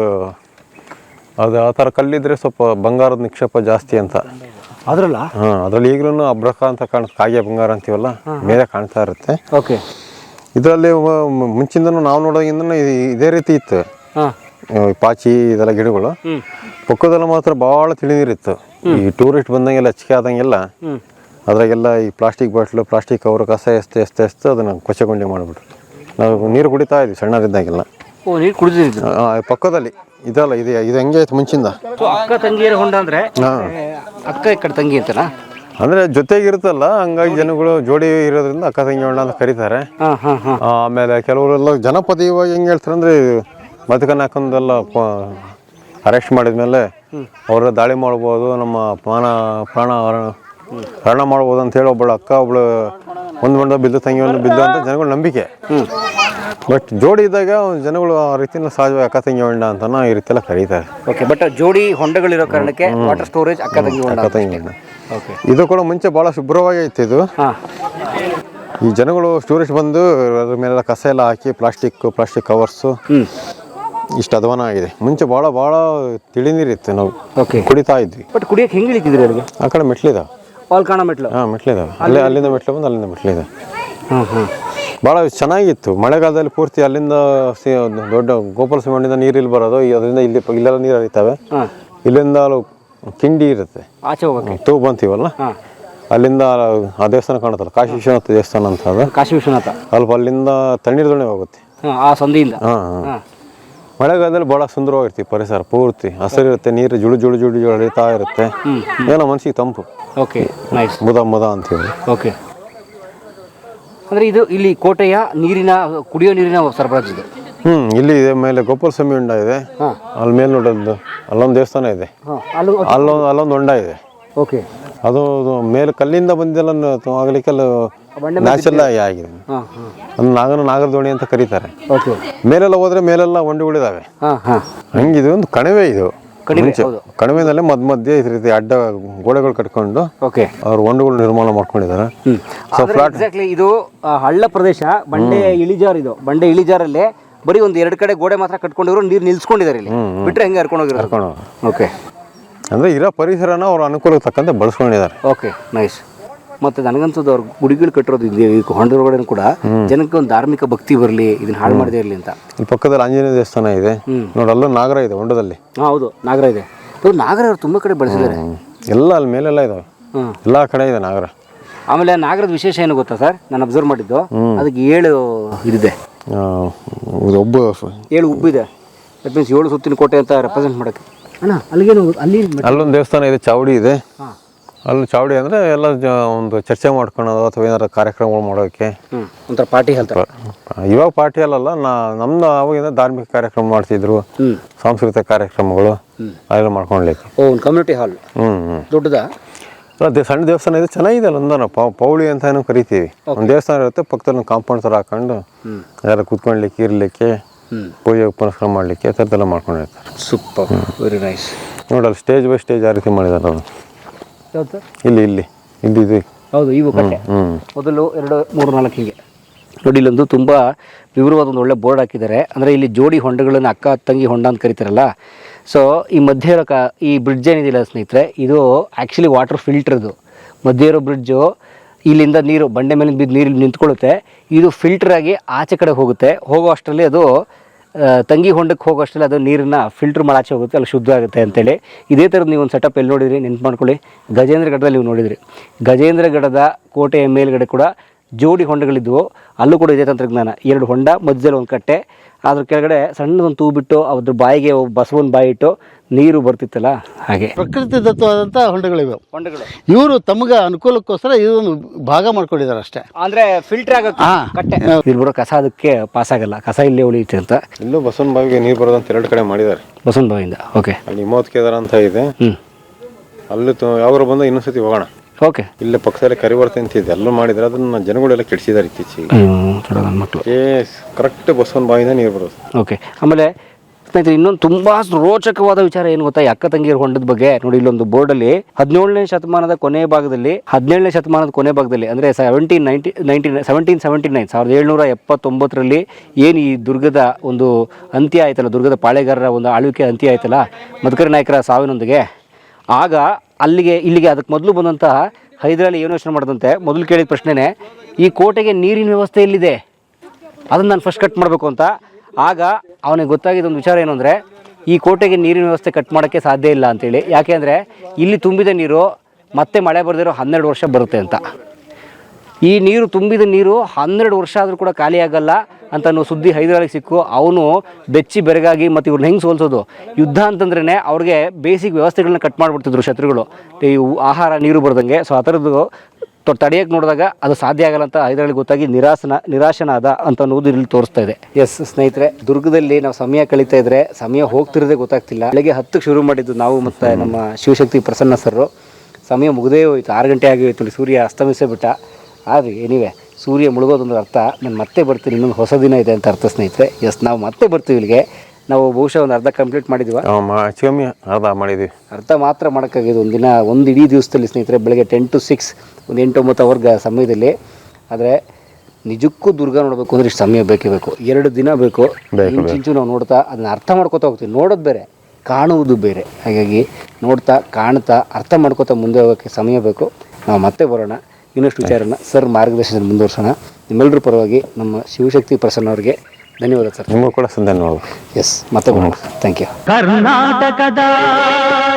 ಅದು ಆ ಥರ ಕಲ್ಲಿದ್ರೆ ಸ್ವಲ್ಪ ಬಂಗಾರದ ನಿಕ್ಷೇಪ ಜಾಸ್ತಿ ಅಂತ. ಅದ್ರಲ್ಲ? ಹಾಂ ಅದ್ರಲ್ಲಿ ಈಗಲೂ ಅಬ್ರಕ ಅಂತ ಕಾಣುತ್ತೆ ಕಾಗೆ ಬಂಗಾರ ಅಂತೀವಲ್ಲ ಮೇಲೆ ಕಾಣ್ತಾ ಇರುತ್ತೆ. ಓಕೆ. ಇದರಲ್ಲಿ ಮುಂಚಿಂದನೂ ನಾವು ನೋಡೋದ್ರಿಂದ ಇದೇ ರೀತಿ ಇತ್ತು. ಪಾಚಿ ಇದೆಲ್ಲ ಗಿಡಗಳು. ಪಕ್ಕದಲ್ಲಿ ಮಾತ್ರ ಭಾಳ ತಿಳಿದಿರಿತ್ತು. ಈ ಟೂರಿಸ್ಟ್ ಬಂದಂಗೆಲ್ಲ ಹಚ್ಚಿಕೆ ಆದಂಗೆಲ್ಲ. ಅದ್ರಾಗೆಲ್ಲ ಈ ಪ್ಲಾಸ್ಟಿಕ್ ಬಾಟ್ಲು ಪ್ಲಾಸ್ಟಿಕ್ ಕವರ್ ಕಸ ಎಸ್ತು ಎಸ್ತು ಎಸ್ತು ಅದನ್ನು ಕೊಚ್ಚಗುಂಡಿ ಮಾಡಿಬಿಟ್ರು. ನಾವು ನೀರು ಕುಡಿತಾ ಇದ್ವಿ ಸಣ್ಣದಿದ್ದಾಗೆಲ್ಲ ಓ ನೀರು ಕುಡಿದಿದ್ದು? ಪಕ್ಕದಲ್ಲಿ. ಇದಲ್ಲ ಇದೆ ಇದು ಹೆಂಗೆ ಆಯ್ತು ಮುಂಚಿಂದ? ಅಕ್ಕ ತಂಗಿಯರ ಹೊಂಡ ಅಂದ್ರೆ? ಅಕ್ಕ ಈ ಕಡೆ ತಂಗಿ ಅಂತನಾ? ಅಂದರೆ ಜೊತೆಗಿರುತ್ತಲ್ಲ ಹಂಗಾಗಿ ಜನಗಳು ಜೋಡಿ ಇರೋದ್ರಿಂದ ಅಕ್ಕ ತಂಗಿ ಹೊಂಡ ಅಂತ ಕರೀತಾರೆ ಆಮೇಲೆ ಕೆಲವರೆಲ್ಲ ಜನಪದೀಯವಾಗಿ ಹೆಂಗೆ ಹೇಳ್ತಾರೆ ಅಂದ್ರೆ ಬದುಕನ್ನು ಹಾಕೊಂಡೆಲ್ಲ ಅರೆಸ್ಟ್ ಮಾಡಿದ್ಮೇಲೆ ಅವರ ದಾಳಿ ಮಾಡ್ಬೋದು ನಮ್ಮ ಪ್ರಾಣ ಪ್ರಾಣ ಹರಣ- ಮಾಡ್ಬೋದು ಅಂತ ಹೇಳಿ ಒಬ್ಬಳು ಅಕ್ಕ ಒಬ್ಳು ಒಂದು ಮಂಡ ಬಿದ್ದು ತಂಗಿ ಒಂದು ಬಿದ್ದು ಅಂತ ಜನಗಳ ನಂಬಿಕೆ. ಬಟ್ ಜೋಡಿ ಇದ್ದಾಗ ಜನಗಳು ಆ ರೀತಿನ ಸಹಜವಾಗಿ ಅಕ್ಕ ತಂಗಿ ಹೊಂಡ ಅಂತ ಈ ರೀತಿ ಎಲ್ಲ ಕರೀತಾರೆ. ಓಕೆ ಬಟ್ ಜೋಡಿ ಹೊಂಡಗಳಿರೋ ಕಾರಣಕ್ಕೆ ವಾಟರ್ ಸ್ಟೋರೇಜ್ ಅಕ್ಕ ತಂಗಿ ಅಕ್ಕ ತಂಗಿ ಹೊಂಡ ಇದು ಕೂಡ ಮುಂಚೆ ಭಾಳ ಶುಭ್ರವಾಗಿ ಇತ್ತು ಇದು. ಈ ಜನಗಳು ಟೂರಿಸ್ಟ್ ಬಂದು ಅದ್ರ ಮೇಲೆಲ್ಲ ಕಸ ಎಲ್ಲ ಹಾಕಿ ಪ್ಲಾಸ್ಟಿಕ್ ಪ್ಲಾಸ್ಟಿಕ್ ಕವರ್ಸು ಇಷ್ಟ ಅಧ್ವಾನ ಆಗಿದೆ. ಮುಂಚೆ ಭಾಳ ಭಾಳ ತಿಳಿ ನೀರಿತ್ತು ನಾವು. ಓಕೆ ಕುಡಿತಾ ಇದ್ವಿ. ಬಟ್ ಕುಡಿಯಕ್ಕೆ ಹೆಂಗೆ ಇಳಿತಿದ್ರಿ ಅಲ್ಲಿಗೆ? ಆ ಕಡೆ ಮೆಟ್ಲಿದಾವೆ. ಅಲ್ಲಿ ಕಾಣ ಮೆಟ್ಲು? ಹಾಂ ಮೆಟ್ಲಿದಾವೆ. ಅಲ್ಲೇ ಅಲ್ಲಿಂದ ಮೆಟ್ಲು ಬಂದು ಅಲ್ಲಿಂದ ಮೆಟ್ಲಿದೆ ಹಾಂ ಹಾಂ. ಭಾಳ ಚೆನ್ನಾಗಿತ್ತು. ಮಳೆಗಾಲದಲ್ಲಿ ಪೂರ್ತಿ ಅಲ್ಲಿಂದ ದೊಡ್ಡ ಗೋಪಾಲ ಸಿಮಣ್ಣಿಂದ ನೀರು ಇಲ್ಲಿ ಬರೋದು. ಅದರಿಂದ ಇಲ್ಲಿ ಇಲ್ಲೆಲ್ಲ ನೀರು ಹರಿತಾವೆ. ಇಲ್ಲಿಂದ ಕಿಂಡಿ ಇರುತ್ತೆ. ಆಚೆ ಹೋಗೋಕೆ? ತೂಬ್ ಅಂತೀವಲ್ಲ ಅಲ್ಲಿಂದ ಆ ದೇವಸ್ಥಾನ ಕಾಣುತ್ತಲ್ಲ ಕಾಶಿ ವಿಶ್ವನಾಥ ದೇವಸ್ಥಾನ ಅಂತ ಅದು? ಕಾಶಿ ವಿಶ್ವನಾಥ. ಅಲ್ಪ ಅಲ್ಲಿಂದ ತಣ್ಣೀರು ದೋಣಿ ಹೋಗುತ್ತೆ. ಆ ಸಂದಿಯಿಂದ. ಹಾಂ ಹಾಂ. ಹಾಂ. ಮಳೆಗಾಲದಲ್ಲಿ ಭಾಳ ಸುಂದರವಾಗಿರ್ತೀವಿ ಪರಿಸರ ಪೂರ್ತಿ. ಹಸಿರಿರುತ್ತೆ ನೀರು ಜುಳು ಜುಳು ಜುಳು ಜುಳು ಹರಿತಾ ಇರುತ್ತೆ. ಏನೋ ಮನ್ಸಿಗೆ ತಂಪು. Okay nice. ಮುದ ಮುದ ಅಂತೀವಿ. ಓಕೆ. ಅಂದರೆ ಇದು ಇಲ್ಲಿ ಕೋಟೆಯ ನೀರಿನ ಕುಡಿಯೋ ನೀರಿನ ಸರಬರಾಜು ಇದು. ಹ್ಞೂ ಇಲ್ಲಿ ಇದೆ ಮೇಲೆ ಗೋಪಾಲ ಸ್ವಾಮಿ ಹೊಂಡ ಇದೆ. ಅಲ್ಲಿ ಮೇಲೆ ನೋಡೋದು ಅಲ್ಲೊಂದು ದೇವಸ್ಥಾನ ಇದೆ. ಅಲ್ಲೊಂದು ಅಲ್ಲೊಂದು ಹೊಂಡ ಇದೆ. ಓಕೆ. ಅದು ಮೇಲೆ ಕಲ್ಲಿಂದ ಬಂದಿಲ್ಲ ಆಗಲಿಕ್ಕೆಲ್ಲ ಬಂಡೆ ನ್ಯಾಚುರಲ್ ಆಗಿ ಆಗಿದೆ. ಅದು ನಾಗನ ನಾಗರದೋಣಿ ಅಂತ ಕರೀತಾರೆ. ಮೇಲೆಲ್ಲ ಹೋದ್ರೆ ಮೇಲೆಲ್ಲ ಹೊಂಡಿಗಳಿದಾವೆ ಹಂಗಿದೆ ಒಂದು ಕಣಿವೆ ಇದು. ಕಣಿವೆನಲ್ಲೇ ಮಧ್ಯ ಮಧ್ಯೆ ಈ ರೀತಿ ಅಡ್ಡ ಗೋಡೆಗಳು ಕಟ್ಕೊಂಡು ಓಕೆ. ಅವ್ರು ಹೊಂಡುಗಳು ನಿರ್ಮಾಣ ಮಾಡ್ಕೊಂಡಿದ್ದಾರೆ. ಸೊ ಇದು ಹಳ್ಳ ಪ್ರದೇಶ ಬಂಡೆ ಇಳಿಜಾರು ಇದು. ಬಂಡೆ ಇಳಿಜಾರಲ್ಲೇ ಬರೀ ಒಂದು ಎರಡು ಕಡೆ ಗೋಡೆ ಮಾತ್ರ ಕಟ್ಕೊಂಡಿರೋ ನೀರು ನಿಲ್ಸ್ಕೊಂಡಿದ್ದಾರೆ ಇಲ್ಲಿ. ಬಿಟ್ರೆ ಹೆಂಗೆ ಹರ್ಕೊಂಡು ಹೋಗಿರೋ ಕರ್ಕೊಂಡು ಓಕೆ ಅಂದರೆ ಇರೋ ಪರಿಸರನ ಅವ್ರ ಅನುಕೂಲಕ್ಕೆ ತಕ್ಕಂತೆ ಬಳಸ್ಕೊಂಡಿದ್ದಾರೆ. ಓಕೆ ನೈಸ್ ಮತ್ತೆ ನನಗನ್ಸೋದು ಅವ್ರ ಗುಡಿಗಳು ಕಟ್ಟಿರೋದು ಇದೆ ಈ ಹೊಂಡದೊಳಗಡೆ ಕೂಡ ಜನಕ್ಕೆ ಒಂದು ಧಾರ್ಮಿಕ ಭಕ್ತಿ ಬರಲಿ ಇದನ್ನ ಹಾಳು ಮಾಡದೇ ಇರಲಿ ಅಂತ. ಇಲ್ಲಿ ಪಕ್ಕದಲ್ಲಿ ಆಂಜನೇಯ ದೇವಸ್ಥಾನ ಇದೆ. ನೋಡಲ್ಲ ಅಲ್ಲೂ ನಾಗರ ಇದೆ ಹೊಂಡದಲ್ಲಿ. ಹಾಂ ಹೌದು ನಾಗರ ಇದೆ. ಇವ್ರು ನಾಗರ ಅವ್ರು ತುಂಬ ಕಡೆ ಬಳಸಿದ್ದಾರೆ. ಎಲ್ಲ ಅಲ್ಲಿ ಮೇಲೆಲ್ಲ ಇದಾವೆ. ಹ್ಮ್. ಎಲ್ಲ ಕಡೆ ಇದೆ ನಾಗರ. ಆಮೇಲೆ ನಾಗರದ ವಿಶೇಷ ಏನು ಗೊತ್ತಾ ಸರ್? ನಾನು ಅಬ್ಸರ್ವ್ ಮಾಡಿದ್ದು. ಅದಕ್ಕೆ ಏಳು ಇದಿದೆ. ಒಬ್ಬ ಏಳು ಉಬ್ಬಿದೆ ದಟ್ ಮೀನ್ಸ್ ಏಳು ಸುತ್ತಿನ ಕೋಟೆ ಅಂತ ರೆಪ್ರೆಸೆಂಟ್ ಮಾಡಕ್ಕೆ. ಅಣ್ಣ ಅಲ್ಲಿಗೇನು ಅಲ್ಲಿ ಅಲ್ಲೊಂದು ದೇವಸ್ಥಾನ ಇದೆ ಚಾವಡಿ ಇದೆ. ಅಲ್ಲಿ ಚಾವಡಿ ಅಂದರೆ ಎಲ್ಲ ಒಂದು ಚರ್ಚೆ ಮಾಡ್ಕೊಳೋದು ಅಥವಾ ಏನಾರ ಕಾರ್ಯಕ್ರಮಗಳು ಮಾಡೋಕ್ಕೆ ಒಂಥರ ಪಾರ್ಟಿ ಹೇಳ್ತಾರೆ. ಇವಾಗ ಪಾರ್ಟಿ ಅಲ್ಲಲ್ಲ ನಾ ನಮ್ದು ಅವಾಗಿಂದ ಧಾರ್ಮಿಕ ಕಾರ್ಯಕ್ರಮ ಮಾಡ್ತಿದ್ರು. ಸಾಂಸ್ಕೃತಿಕ ಕಾರ್ಯಕ್ರಮಗಳು ಅದೆಲ್ಲ ಮಾಡ್ಕೊಳ್ಲಿಕ್ಕೆ. ಓ ಒಂದು ಕಮ್ಯುನಿಟಿ ಹಾಲ್ ಹ್ಞೂ ಹ್ಞೂ ದೊಡ್ಡದಾ? ಅಲ್ಲ, ದೇ- ಸಣ್ಣ ದೇವಸ್ಥಾನ ಇದೆ ಚೆನ್ನಾಗಿದೆ ಅಲ್ಲೊಂದನ ಪೌಳಿ ಅಂತ ಏನೋ ಕರಿತೀವಿ. ಒಂದು ದೇವಸ್ಥಾನ ಇರುತ್ತೆ ಪಕ್ಕದಲ್ಲಿ ಒಂದು ಕಾಂಪೌಂಡ್ ಥರ ಹಾಕೊಂಡು ಯಾರು ಕೂತ್ಕೊಳ್ಲಿಕ್ಕೆ ಇರ್ಲಿಕ್ಕೆ ಪೂಜೆ ಉಪನಸ್ಕಾರ ಮಾಡಲಿಕ್ಕೆ ಆ ಥರದ್ದೆಲ್ಲ ಮಾಡ್ಕೊಂಡಿರ್ತಾರೆ ಸೂಪರ್ ವೆರಿ ನೈಸ್ ನೋಡಲ್ಲ ಸ್ಟೇಜ್ ಬೈ ಸ್ಟೇಜ್ ಆ ರೀತಿ ಮಾಡಿದ್ದಾರೆ ಅದು ಯಾವ್ದು? ಇಲ್ಲಿ ಇಲ್ಲಿ ಇಲ್ಲಿ ಇದು. ಹೌದು ಇವು ಕಟ್ಟೆ. ಮೊದಲು ಎರಡು ಮೂರು ನಾಲ್ಕು ಹಿಂಗೆ. ನೋಡಿ ಇಲ್ಲೊಂದು ತುಂಬ ವಿವರವಾದ ಒಂದು ಒಳ್ಳೆ ಬೋರ್ಡ್ ಹಾಕಿದ್ದಾರೆ. ಅಂದರೆ ಇಲ್ಲಿ ಜೋಡಿ ಹೊಂಡಗಳನ್ನು ಅಕ್ಕ ತಂಗಿ ಹೊಂಡ ಅಂತ ಕರಿತಾರಲ್ಲ ಸೊ ಈ ಮಧ್ಯೆ ಇರೋ ಕ, ಈ ಬ್ರಿಡ್ಜ್ ಏನಿದೆಯಲ್ಲ ಸ್ನೇಹಿತರೆ, ಇದು ಆ್ಯಕ್ಚುಲಿ ವಾಟರ್ ಫಿಲ್ಟ್ರದು ಮಧ್ಯೆ ಇರೋ ಬ್ರಿಡ್ಜು ಇಲ್ಲಿಂದ ನೀರು, ಬಂಡೆ ಮೇಲೆ ಬಿದ್ದು ನೀರು ನಿಂತ್ಕೊಳ್ಳುತ್ತೆ. ಇದು ಫಿಲ್ಟರ್ ಆಗಿ ಆಚೆ ಕಡೆ ಹೋಗುತ್ತೆ. ಹೋಗೋ ಅಷ್ಟರಲ್ಲಿ ಅದು ತಂಗಿ ಹೊಂಡಕ್ಕೆ ಹೋಗೋ ಅಷ್ಟರಲ್ಲಿ ಅದು ನೀರನ್ನ ಫಿಲ್ಟ್ರ್ ಮಾಡಿ ಆಚೆ ಹೋಗುತ್ತೆ, ಅಲ್ಲಿ ಶುದ್ಧ ಆಗುತ್ತೆ ಅಂತೇಳಿ. ಇದೇ ಥರದ್ದು ನೀವು ಒಂದು ಸೆಟಪ್ ಎಲ್ಲಿ ನೋಡಿದ್ರಿ? ನೆನ್ಪು ಮಾಡ್ಕೊಳ್ಳಿ. ಗಜೇಂದ್ರಗಢದಲ್ಲಿ ನೀವು ನೋಡಿದ್ರಿ. ಗಜೇಂದ್ರಗಢದ ಕೋಟೆಯ ಮೇಲ್ಗಡೆ ಕೂಡ ಜೋಡಿ ಹೊಂಡಗಳಿದ್ವು. ಅಲ್ಲೂ ಕೂಡ ಇದೇ ತಂತ್ರಜ್ಞಾನ. ಎರಡು ಹೊಂಡ ಮಧ್ಯದಲ್ಲಿ ಒಂದು ಕಟ್ಟೆ. ಅದ್ರ ಕೆಳಗಡೆ ಸಣ್ಣದೊಂದು ತೂ ಬಿಟ್ಟು ಅದ್ರ ಬಾಯಿಗೆ ಬಸವನ ಬಾಯಿ ಇಟ್ಟು ನೀರು ಬರ್ತಿತ್ತಲ್ಲ? ಹಾಗೆ. ಪ್ರಕೃತಿ ದತ್ತವಾದಂಥ ಹೊಂಡಗಳಿವೆ. ಹೊಂಡಗಳು. ಇವರು ತಮಗೆ ಅನುಕೂಲಕ್ಕೋಸ್ಕರ ಇದೊಂದು ಭಾಗ ಮಾಡ್ಕೊಂಡಿದ್ದಾರೆ ಅಷ್ಟೇ. ಅಂದ್ರೆ ಫಿಲ್ಟರ್ ಆಗುತ್ತೆ ಕಟ್ಟೆ. ಇಲ್ಲಿ ಬರೋ ಕಸ ಅದಕ್ಕೆ ಪಾಸ್ ಆಗಲ್ಲ. ಕಸ ಇಲ್ಲೇ ಉಳಿಯುತ್ತೆ ಅಂತ. ಇಲ್ಲೂ ಬಸವನ ಬಾವಿಗೆ ನೀರು ಬರೋದಂತ ಎರಡು ಕಡೆ ಮಾಡಿದ್ದಾರೆ. ಬಸವನ ಬಾವಿಯಿಂದ. ಓಕೆ ಅಲ್ಲಿ ಮೂವತ್ತು ಕೇದಾರ ಅಂತ ಇದೆ. ಹ್ಞೂ ಅಲ್ಲಿ ಯಾವಾಗ ಬಂದ ಇನ್ನೊಂದ್ಸತಿ ಹೋಗೋಣ. ಓಕೆ ಇಲ್ಲೇ ಪಕ್ಕದಲ್ಲಿ ಕರಿವರ್ತೆ ಅಂತ ಇದೆ. ಎಲ್ಲೂ ಮಾಡಿದ್ದಾರೆ ಅದನ್ನ ಜನಗಳೆಲ್ಲ ಕೆಡಿಸಿದ್ದಾರೆ ಇತ್ತೀಚೆಗೆ. ನನ್ನ ಮಕ್ಕಳು ಏ ಕರೆಕ್ಟ್ ಬಸವನ ಬಾಯಿಂದ ನೀರು ಬರೋದು. ಓಕೆ ಆಮೇಲೆ ಸ್ನೇಹಿತರೆ ಇನ್ನೊಂದು ತುಂಬಾ ರೋಚಕವಾದ ವಿಚಾರ ಏನು ಗೊತ್ತಾ? ಈ ಅಕ್ಕ ತಂಗಿಯರ ಹೊಂಡದ ಬಗ್ಗೆ. ನೋಡಿ ಇಲ್ಲೊಂದು ಬೋರ್ಡಲ್ಲಿ ಹದಿನೇಳನೇ ಶತಮಾನದ ಕೊನೆ ಭಾಗದಲ್ಲಿ ಹದಿನೇಳನೇ ಶತಮಾನದ ಕೊನೆ ಭಾಗದಲ್ಲಿ ಅಂದರೆ seventeen ninety nineteen seventeen seventy nine ಸಾವಿರದ ಏಳ್ನೂರ ಎಪ್ಪತ್ತೊಂಬತ್ತರಲ್ಲಿ ಏನು ಈ ದುರ್ಗದ ಒಂದು ಅಂತ್ಯ ಆಯ್ತಲ್ಲ ದುರ್ಗದ ಪಾಳೆಗಾರರ ಒಂದು ಆಳ್ವಿಕೆ ಅಂತ್ಯ ಆಯ್ತಲ್ಲ? ಮಧುಕರಿ ನಾಯಕರ ಸಾವಿನೊಂದಿಗೆ. ಆಗ ಅಲ್ಲಿಗೆ, ಇಲ್ಲಿಗೆ ಅದಕ್ಕೆ ಮೊದಲು ಬಂದಂತಹ ಹೈದರಾಲಿ ಏನು ಯೋಚನೆ ಮಾಡಿದಂತೆ, ಮೊದಲು ಕೇಳಿದ ಪ್ರಶ್ನೆನೇ, ಈ ಕೋಟೆಗೆ ನೀರಿನ ವ್ಯವಸ್ಥೆ ಎಲ್ಲಿದೆ? ಅದನ್ನು ನಾನು ಫಸ್ಟ್ ಕಟ್ ಮಾಡಬೇಕು ಅಂತ. ಆಗ ಅವನಿಗೆ ಗೊತ್ತಾಗಿದ್ದ ಒಂದು ವಿಚಾರ ಏನು ಅಂದರೆ, ಈ ಕೋಟೆಗೆ ನೀರಿನ ವ್ಯವಸ್ಥೆ ಕಟ್ ಮಾಡೋಕ್ಕೆ ಸಾಧ್ಯ ಇಲ್ಲ ಅಂತೇಳಿ ಯಾಕೆ ಅಂದರೆ, ಇಲ್ಲಿ ತುಂಬಿದ ನೀರು ಮತ್ತೆ ಮಳೆ ಬರೆದಿರೋ ಹನ್ನೆರಡು ವರ್ಷ ಬರುತ್ತೆ ಅಂತ. ಈ ನೀರು ತುಂಬಿದ ನೀರು ಹನ್ನೆರಡು ವರ್ಷ ಆದರೂ ಕೂಡ ಖಾಲಿಯಾಗಲ್ಲ ಅಂತ ಅನ್ನೋ ಸುದ್ದಿ ಹೈದರಾಲಿಗೆ ಸಿಕ್ಕು. ಅವನು ಬೆಚ್ಚಿ ಬೆರಗಾಗಿ ಮತ್ತು ಇವ್ರನ್ನ ಹೆಂಗೆ ಸೋಲ್ಸೋದು? ಯುದ್ಧ ಅಂತಂದ್ರೇ ಅವ್ರಿಗೆ ಬೇಸಿಕ್ ವ್ಯವಸ್ಥೆಗಳನ್ನ ಕಟ್ ಮಾಡಿಬಿಡ್ತಿದ್ರು ಶತ್ರುಗಳು. ಈ ಆಹಾರ, ನೀರು ಬರ್ದಂಗೆ. ಸೊ ಆ ಥರದ್ದು ತಡೆಯಕ್ಕೆ ನೋಡಿದಾಗ ಅದು ಸಾಧ್ಯ ಆಗಲ್ಲ ಅಂತ ಹೈದರಾಳಿ ಗೊತ್ತಾಗಿ ನಿರಾಸನ, ನಿರಾಶನಾದ ಅಂತ ಅನ್ನೋದು ಇಲ್ಲಿ ತೋರಿಸ್ತಾ ಇದೆ. ಎಸ್ ಸ್ನೇಹಿತರೆ, ದುರ್ಗದಲ್ಲಿ ನಾವು ಸಮಯ ಕಳೀತಾ ಇದ್ರೆ ಸಮಯ ಹೋಗ್ತಿರೋದೇ ಗೊತ್ತಾಗ್ತಿಲ್ಲ. ಬೆಳಗ್ಗೆ ಹತ್ತಕ್ಕೆ ಶುರು ಮಾಡಿದ್ದು ನಾವು ಮತ್ತು ನಮ್ಮ ಶಿವಶಕ್ತಿ ಪ್ರಸನ್ನ ಸರ್ ಸಮಯ ಮುಗದೇ ಹೋಯ್ತು. ಆರು ಗಂಟೆ ಆಗಿ ಹೋಯ್ತು ಸೂರ್ಯ ಅಸ್ತಮಿಸೇ ಬಿಟ್ಟ. ಆದರೆ ಏನಿವೆ ಸೂರ್ಯ ಮುಳುಗೋದೊಂದು ಅರ್ಥ. ನಾನು ಮತ್ತೆ ಬರ್ತೀನಿ ಇನ್ನೊಂದು ಹೊಸ ದಿನ ಇದೆ ಅಂತ ಅರ್ಥ ಸ್ನೇಹಿತರೆ. ಎಸ್ ನಾವು ಮತ್ತೆ ಬರ್ತೀವಿ ಇಲ್ಲಿಗೆ. ನಾವು ಬಹುಶಃ ಒಂದು ಅರ್ಧ ಕಂಪ್ಲೀಟ್ ಮಾಡಿದ್ವಿ. ಕಮ್ಮಿ ಅರ್ಧ ಮಾಡಿದ್ವಿ. ಅರ್ಧ ಮಾತ್ರ ಮಾಡೋಕ್ಕಾಗಿದೆ ಒಂದು ದಿನ ಒಂದು ಇಡೀ ದಿವಸದಲ್ಲಿ ಸ್ನೇಹಿತರೆ ಬೆಳಗ್ಗೆ ಟೆನ್ ಟು ಸಿಕ್ಸ್ ಒಂದು ಎಂಟು ಒಂಬತ್ತು ಅವರ್ಗ ಸಮಯದಲ್ಲಿ. ಆದರೆ ನಿಜಕ್ಕೂ ದುರ್ಗ ನೋಡಬೇಕು ಅಂದರೆ ಇಷ್ಟು ಸಮಯ ಬೇಕೇ ಬೇಕು. ಎರಡು ದಿನ ಬೇಕು. ಇಂಚಿಂಚು ನಾವು ನೋಡ್ತಾ ಅದನ್ನ ಅರ್ಥ ಮಾಡ್ಕೋತಾ ಹೋಗ್ತೀವಿ. ನೋಡೋದು ಬೇರೆ ಕಾಣುವುದು ಬೇರೆ. ಹಾಗಾಗಿ ನೋಡ್ತಾ ಕಾಣ್ತಾ ಅರ್ಥ ಮಾಡ್ಕೋತಾ ಮುಂದೆ ಹೋಗೋಕ್ಕೆ ಸಮಯ ಬೇಕು. ನಾವು ಮತ್ತೆ ಬರೋಣ. ಇನ್ನಷ್ಟು ವಿಚಾರನ ಸರ್ ಮಾರ್ಗದರ್ಶನ ಮುಂದುವರ್ಸೋಣ. ನಿಮ್ಮೆಲ್ಲರ ಪರವಾಗಿ ನಮ್ಮ ಶಿವಶಕ್ತಿ ಪ್ರಸನ್ನ ಅವರಿಗೆ ಧನ್ಯವಾದ ಸರ್. ನಿಮಗೂ ಕೂಡ ನೋಡು ಎಸ್ ಮತ್ತೆ ಥ್ಯಾಂಕ್ ಯು ಕರ್ನಾಟಕದ